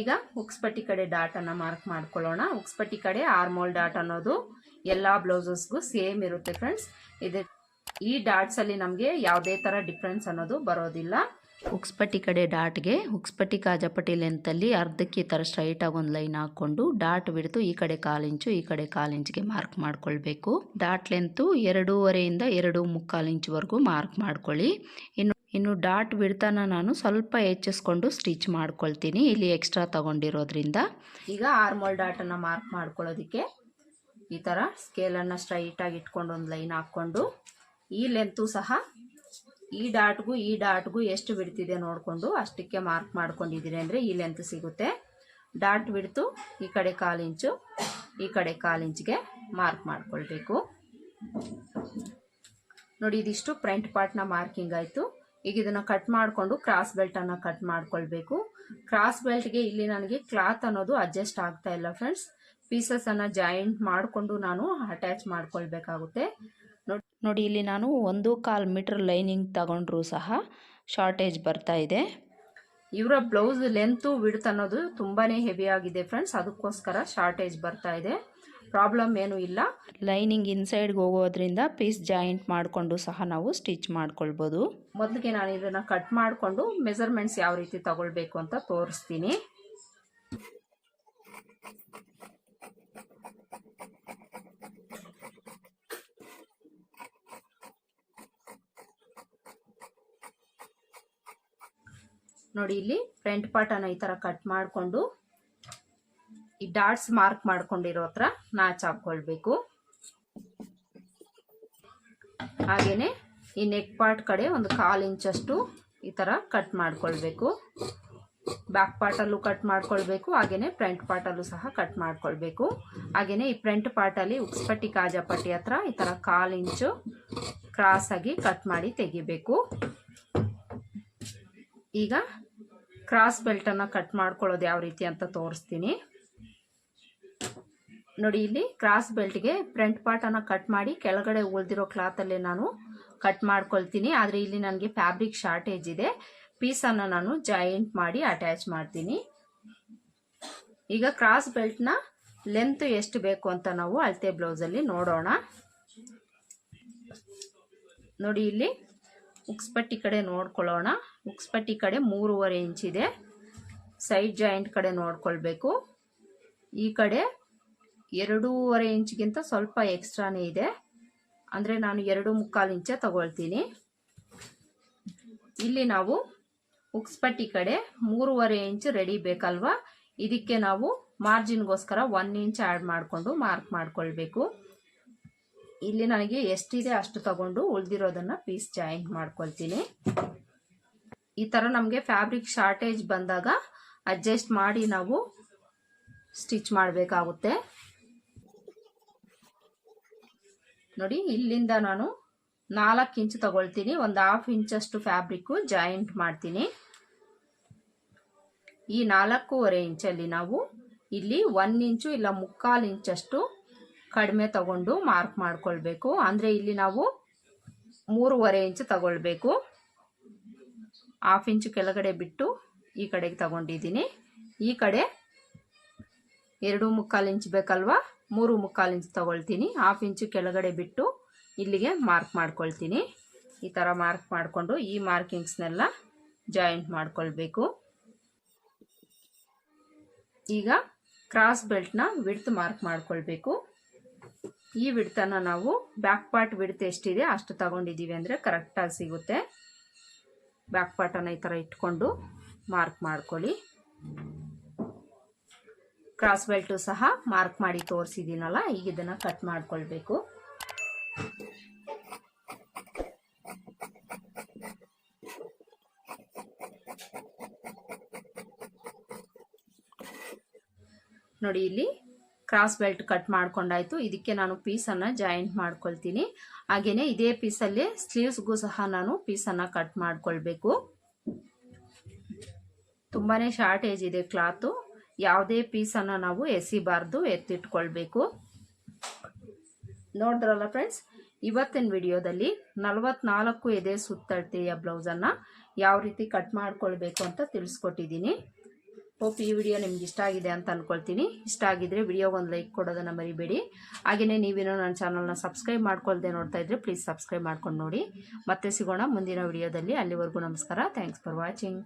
ಈಗ ಉಕ್ಸ್ಪಟ್ಟಿ ಕಡೆ ಡಾಟನ್ನು ಮಾರ್ಕ್ ಮಾಡ್ಕೊಳ್ಳೋಣ. ಉಕ್ಸ್ಪಟ್ಟಿ ಕಡೆ ಆರ್ಮೋಲ್ ಡಾಟ್ ಅನ್ನೋದು ಎಲ್ಲ ಬ್ಲೌಸಸ್ಗೂ ಸೇಮ್ ಇರುತ್ತೆ ಫ್ರೆಂಡ್ಸ್ ಇದು ಈ ಡಾಟ್ಸಲ್ಲಿ ನಮಗೆ ಯಾವುದೇ ಥರ ಡಿಫ್ರೆನ್ಸ್ ಅನ್ನೋದು ಬರೋದಿಲ್ಲ. ಉಕ್ಸ್ಪಟ್ಟಿ ಕಡೆ ಡಾಟ್ಗೆ ಉಕ್ಸ್ಪಟ್ಟಿ ಕಾಜಪಟ್ಟಿ ಲೆಂತಲ್ಲಿ ಅರ್ಧಕ್ಕೆ ಥರ ಸ್ಟ್ರೈಟಾಗಿ ಒಂದು ಲೈನ್ ಹಾಕ್ಕೊಂಡು ಡಾಟ್ ಬಿಡ್ತು ಈ ಕಡೆ ಕಾಲಿಂಚು ಈ ಕಡೆ ಕಾಲು ಇಂಚಿಗೆ ಮಾರ್ಕ್ ಮಾಡ್ಕೊಳ್ಬೇಕು. ಡಾಟ್ ಲೆಂತು ಎರಡೂವರೆಯಿಂದ ಎರಡು ಮುಕ್ಕಾಲು ಇಂಚ್ವರೆಗೂ ಮಾರ್ಕ್ ಮಾಡ್ಕೊಳ್ಳಿ. ಇನ್ನು ಇನ್ನು ಡಾಟ್ ಬಿಡ್ತಾನ ನಾನು ಸ್ವಲ್ಪ ಹೆಚ್ಚಿಸ್ಕೊಂಡು ಸ್ಟಿಚ್ ಮಾಡ್ಕೊಳ್ತೀನಿ. ಇಲ್ಲಿ ಎಕ್ಸ್ಟ್ರಾ ತಗೊಂಡಿರೋದ್ರಿಂದ. ಈಗ ಆರ್ಮೋಲ್ ಡಾಟನ್ನು ಮಾರ್ಕ್ ಮಾಡ್ಕೊಳ್ಳೋದಕ್ಕೆ ಈ ಥರ ಸ್ಕೇಲನ್ನು ಸ್ಟ್ರೈಟಾಗಿ ಇಟ್ಕೊಂಡು ಒಂದು ಲೈನ್ ಹಾಕ್ಕೊಂಡು ಈ ಲೆಂತು ಸಹ ಈ ಡಾಟ್ಗೂ ಈ ಡಾಟ್ಗೂ ಎಷ್ಟು ಬಿಡ್ತಿದೆ ನೋಡಿಕೊಂಡು ಅಷ್ಟಕ್ಕೆ ಮಾರ್ಕ್ ಮಾಡ್ಕೊಂಡಿದ್ದೀರಿ ಅಂದರೆ ಈ ಲೆಂತ್ ಸಿಗುತ್ತೆ. ಡಾಟ್ ಬಿಡ್ತು ಈ ಕಡೆ ಕಾಲಿಂಚು ಈ ಕಡೆ ಕಾಲು ಇಂಚಿಗೆ ಮಾರ್ಕ್ ಮಾಡ್ಕೊಳ್ಬೇಕು. ನೋಡಿ, ಇದಿಷ್ಟು ಫ್ರಂಟ್ ಪಾರ್ಟ್ನ ಮಾರ್ಕಿಂಗ್ ಆಯಿತು. ಈಗ ಇದನ್ನು ಕಟ್ ಮಾಡಿಕೊಂಡು ಕ್ರಾಸ್ ಬೆಲ್ಟನ್ನು ಕಟ್ ಮಾಡ್ಕೊಳ್ಬೇಕು. ಕ್ರಾಸ್ ಬೆಲ್ಟ್ಗೆ ಇಲ್ಲಿ ನನಗೆ ಕ್ಲಾತ್ ಅನ್ನೋದು ಅಡ್ಜಸ್ಟ್ ಆಗ್ತಾ ಇಲ್ಲ ಫ್ರೆಂಡ್ಸ್ ಪೀಸಸನ್ನು ಜಾಯಿಂಟ್ ಮಾಡಿಕೊಂಡು ನಾನು ಅಟ್ಯಾಚ್ ಮಾಡ್ಕೊಳ್ಬೇಕಾಗುತ್ತೆ. ನೋಡಿ, ಇಲ್ಲಿ ನಾನು ಒಂದು ಕಾಲು ಮೀಟ್ರ್ ಲೈನಿಂಗ್ ತಗೊಂಡ್ರು ಸಹ ಶಾರ್ಟೇಜ್ ಬರ್ತಾ ಇದೆ. ಇವರ ಬ್ಲೌಸ್ ಲೆಂತು, ವಿಡ್ತ್ ಅನ್ನೋದು ತುಂಬಾ ಹೆವಿ ಆಗಿದೆ ಫ್ರೆಂಡ್ಸ್. ಅದಕ್ಕೋಸ್ಕರ ಶಾರ್ಟೇಜ್ ಬರ್ತಾ ಇದೆ. ಪ್ರಾಬ್ಲಮ್ ಏನೂ ಇಲ್ಲ. ಲೈನಿಂಗ್ ಇನ್ಸೈಡ್ಗೆ ಹೋಗೋದ್ರಿಂದ ಪೀಸ್ ಜಾಯಿಂಟ್ ಮಾಡಿಕೊಂಡು ಸಹ ನಾವು ಸ್ಟಿಚ್ ಮಾಡ್ಕೊಳ್ಬೋದು. ಮೊದಲಿಗೆ ನಾನು ಇದನ್ನು ಕಟ್ ಮಾಡಿಕೊಂಡು ಮೆಸರ್ಮೆಂಟ್ಸ್ ಯಾವ ರೀತಿ ತಗೊಳ್ಬೇಕು ಅಂತ ತೋರಿಸ್ತೀನಿ. ನೋಡಿ ಇಲ್ಲಿ ಫ್ರಂಟ್ ಪಾರ್ಟನ್ನು ಈ ಥರ ಕಟ್ ಮಾಡಿಕೊಂಡು ಈ ಡಾಟ್ಸ್ ಮಾರ್ಕ್ ಮಾಡ್ಕೊಂಡಿರೋ ಹತ್ರ ನಾಚ್ ಹಾಕ್ಕೊಳ್ಬೇಕು. ಹಾಗೇನೆ ಈ ನೆಕ್ ಪಾರ್ಟ್ ಕಡೆ ಒಂದು ಕಾಲು ಇಂಚಷ್ಟು ಈ ಥರ ಕಟ್ ಮಾಡ್ಕೊಳ್ಬೇಕು. ಬ್ಯಾಕ್ ಪಾರ್ಟಲ್ಲೂ ಕಟ್ ಮಾಡ್ಕೊಳ್ಬೇಕು ಹಾಗೆಯೇ ಫ್ರಂಟ್ ಪಾರ್ಟಲ್ಲೂ ಸಹ ಕಟ್ ಮಾಡ್ಕೊಳ್ಬೇಕು. ಹಾಗೆಯೇ ಈ ಫ್ರಂಟ್ ಪಾರ್ಟಲ್ಲಿ ಉಕ್ಸ್ಪಟ್ಟಿ ಕಾಜಾಪಟ್ಟಿ ಹತ್ರ ಈ ಥರ ಕಾಲು ಇಂಚು ಆಗಿ ಕಟ್ ಮಾಡಿ ತೆಗಿಬೇಕು. ಈಗ ಕ್ರಾಸ್ ಬೆಲ್ಟನ್ನು ಕಟ್ ಮಾಡ್ಕೊಳ್ಳೋದು ಯಾವ ರೀತಿ ಅಂತ ತೋರಿಸ್ತೀನಿ. ನೋಡಿ, ಇಲ್ಲಿ ಕ್ರಾಸ್ ಬೆಲ್ಟ್ಗೆ ಫ್ರಂಟ್ ಪಾರ್ಟನ್ನು ಕಟ್ ಮಾಡಿ ಕೆಳಗಡೆ ಉಳಿದಿರೋ ಕ್ಲಾತಲ್ಲೇ ನಾನು ಕಟ್ ಮಾಡ್ಕೊಳ್ತೀನಿ. ಆದರೆ ಇಲ್ಲಿ ನನಗೆ ಫ್ಯಾಬ್ರಿಕ್ ಶಾರ್ಟೇಜ್ ಇದೆ. ಪೀಸನ್ನು ನಾನು ಜಾಯಿಂಟ್ ಮಾಡಿ ಅಟ್ಯಾಚ್ ಮಾಡ್ತೀನಿ. ಈಗ ಕ್ರಾಸ್ ಬೆಲ್ಟ್ನ ಲೆಂತ್ ಎಷ್ಟು ಬೇಕು ಅಂತ ನಾವು ಅಳತೆ ಬ್ಲೌಸಲ್ಲಿ ನೋಡೋಣ. ನೋಡಿ, ಇಲ್ಲಿ ಉಕ್ಸ್ಪಟ್ಟಿ ಕಡೆ ನೋಡ್ಕೊಳ್ಳೋಣ. ಉಕ್ಸ್ಪಟ್ಟಿ ಕಡೆ ಮೂರುವರೆ ಇಂಚ್ ಇದೆ. ಸೈಡ್ ಜಾಯಿಂಟ್ ಕಡೆ ನೋಡ್ಕೊಳ್ಬೇಕು. ಈ ಕಡೆ ಎರಡೂವರೆ ಇಂಚ್ಗಿಂತ ಸ್ವಲ್ಪ ಎಕ್ಸ್ಟ್ರಾನೇ ಇದೆ. ಅಂದರೆ ನಾನು ಎರಡು ಮುಕ್ಕಾಲು ಇಂಚೆ ತಗೊಳ್ತೀನಿ. ಇಲ್ಲಿ ನಾವು ಉಕ್ಸ್ಪಟ್ಟಿ ಕಡೆ ಮೂರುವರೆ ಇಂಚ್ ರೆಡಿ ಬೇಕಲ್ವಾ? ಇದಕ್ಕೆ ನಾವು ಮಾರ್ಜಿನ್ಗೋಸ್ಕರ ಒನ್ ಇಂಚ್ ಆ್ಯಡ್ ಮಾಡಿಕೊಂಡು ಮಾರ್ಕ್ ಮಾಡ್ಕೊಳ್ಬೇಕು. ಇಲ್ಲಿ ನನಗೆ ಎಷ್ಟಿದೆ ಅಷ್ಟು ತಗೊಂಡು ಉಳಿದಿರೋದನ್ನು ಪೀಸ್ ಜಾಯಿಂಟ್ ಮಾಡ್ಕೊಳ್ತೀನಿ. ಈ ಥರ ನಮಗೆ ಫ್ಯಾಬ್ರಿಕ್ ಶಾರ್ಟೇಜ್ ಬಂದಾಗ ಅಡ್ಜಸ್ಟ್ ಮಾಡಿ ನಾವು ಸ್ಟಿಚ್ ಮಾಡಬೇಕಾಗುತ್ತೆ. ನೋಡಿ, ಇಲ್ಲಿಂದ ನಾನು ನಾಲ್ಕು ಇಂಚ್ ತಗೊಳ್ತೀನಿ, ಒಂದು ಹಾಫ್ ಇಂಚಷ್ಟು ಫ್ಯಾಬ್ರಿಕ್ಕು ಜಾಯಿಂಟ್ ಮಾಡ್ತೀನಿ. ಈ ನಾಲ್ಕೂವರೆ ಇಂಚಲ್ಲಿ ನಾವು ಇಲ್ಲಿ ಒನ್ ಇಂಚು ಇಲ್ಲ ಮುಕ್ಕಾಲು ಇಂಚಷ್ಟು ಕಡಿಮೆ ತಗೊಂಡು ಮಾರ್ಕ್ ಮಾಡ್ಕೊಳ್ಬೇಕು. ಅಂದರೆ ಇಲ್ಲಿ ನಾವು ಮೂರುವರೆ ಇಂಚು ತಗೊಳ್ಬೇಕು. ಹಾಫ್ ಇಂಚು ಕೆಳಗಡೆ ಬಿಟ್ಟು ಈ ಕಡೆಗೆ ತಗೊಂಡಿದ್ದೀನಿ. ಈ ಕಡೆ ಎರಡು ಮುಕ್ಕಾಲು ಇಂಚು ಬೇಕಲ್ವಾ? ಮೂರು ಮುಕ್ಕಾಲು ಇಂಚು ತಗೊಳ್ತೀನಿ. ಹಾಫ್ ಇಂಚು ಕೆಳಗಡೆ ಬಿಟ್ಟು ಇಲ್ಲಿಗೆ ಮಾರ್ಕ್ ಮಾಡ್ಕೊಳ್ತೀನಿ. ಈ ಥರ ಮಾರ್ಕ್ ಮಾಡಿಕೊಂಡು ಈ ಮಾರ್ಕಿಂಗ್ಸ್ನೆಲ್ಲ ಜಾಯಿಂಟ್ ಮಾಡ್ಕೊಳ್ಬೇಕು. ಈಗ ಕ್ರಾಸ್ ಬೆಲ್ಟ್ನ ವಿಡ್ತ್ ಮಾರ್ಕ್ ಮಾಡ್ಕೊಳ್ಬೇಕು. ಈ ವಿಡ್ತನ ನಾವು ಬ್ಯಾಕ್ ಪಾರ್ಟ್ ವಿಡ್ತ್ ಎಷ್ಟಿದೆ ಅಷ್ಟು ತಗೊಂಡಿದ್ದೀವಿ ಅಂದರೆ ಕರೆಕ್ಟಾಗಿ ಸಿಗುತ್ತೆ. ಬ್ಯಾಕ್ ಪಾರ್ಟನ್ನು ಈ ಥರ ಇಟ್ಕೊಂಡು ಮಾರ್ಕ್ ಮಾಡ್ಕೊಳ್ಳಿ. ಕ್ರಾಸ್ ಬೆಲ್ಟು ಸಹ ಮಾರ್ಕ್ ಮಾಡಿ ತೋರಿಸಿದ್ದೀನಲ್ಲ, ಈಗ ಇದನ್ನು ಕಟ್ ಮಾಡ್ಕೊಳ್ಬೇಕು. ನೋಡಿ ಇಲ್ಲಿ ಕ್ರಾಸ್ ಬೆಲ್ಟ್ ಕಟ್ ಮಾಡ್ಕೊಂಡಾಯ್ತು. ಇದಕ್ಕೆ ನಾನು ಪೀಸನ್ನು ಜಾಯಿಂಟ್ ಮಾಡ್ಕೊಳ್ತೀನಿ. ಹಾಗೆಯೇ ಇದೇ ಪೀಸಲ್ಲಿ ಸ್ಲೀವ್ಸ್ಗೂ ಸಹ ನಾನು ಪೀಸನ್ನು ಕಟ್ ಮಾಡ್ಕೊಳ್ಬೇಕು. ತುಂಬಾ ಶಾರ್ಟೇಜ್ ಇದೆ ಕ್ಲಾತು ಯಾವುದೇ ಪೀಸನ್ನು ನಾವು ಎಸಿಬಾರ್ದು, ಎತ್ತಿಟ್ಕೊಳ್ಬೇಕು. ನೋಡಿದ್ರಲ್ಲ ಫ್ರೆಂಡ್ಸ್ ಇವತ್ತಿನ ವಿಡಿಯೋದಲ್ಲಿ ನಲವತ್ನಾಲ್ಕು ಎದೆ ಸುತ್ತಳತೆಯ ಬ್ಲೌಸನ್ನು ಯಾವ ರೀತಿ ಕಟ್ ಮಾಡ್ಕೊಳ್ಬೇಕು ಅಂತ ತಿಳಿಸ್ಕೊಟ್ಟಿದ್ದೀನಿ. ಹೋಪ್ ಈ ವಿಡಿಯೋ ನಿಮ್ಗೆ ಇಷ್ಟ ಆಗಿದೆ ಅಂತ ಅಂದ್ಕೊಳ್ತೀನಿ ಇಷ್ಟ ಆಗಿದ್ರೆ ವಿಡಿಯೋಗೊಂದು ಲೈಕ್ ಕೊಡೋದನ್ನು ಮರಿಬೇಡಿ. ಹಾಗೆಯೇ ನೀವೇನೋ ನನ್ನ ಚಾನಲ್ನ ಸಬ್ಸ್ಕ್ರೈಬ್ ಮಾಡ್ಕೊಳ್ದೆ ನೋಡ್ತಾ ಇದ್ರೆ ಪ್ಲೀಸ್ ಸಬ್ಸ್ಕ್ರೈಬ್ ಮಾಡ್ಕೊಂಡು ನೋಡಿ. ಮತ್ತೆ ಸಿಗೋಣ ಮುಂದಿನ ವಿಡಿಯೋದಲ್ಲಿ ಅಲ್ಲಿವರೆಗೂ ನಮಸ್ಕಾರ. Thanks for watching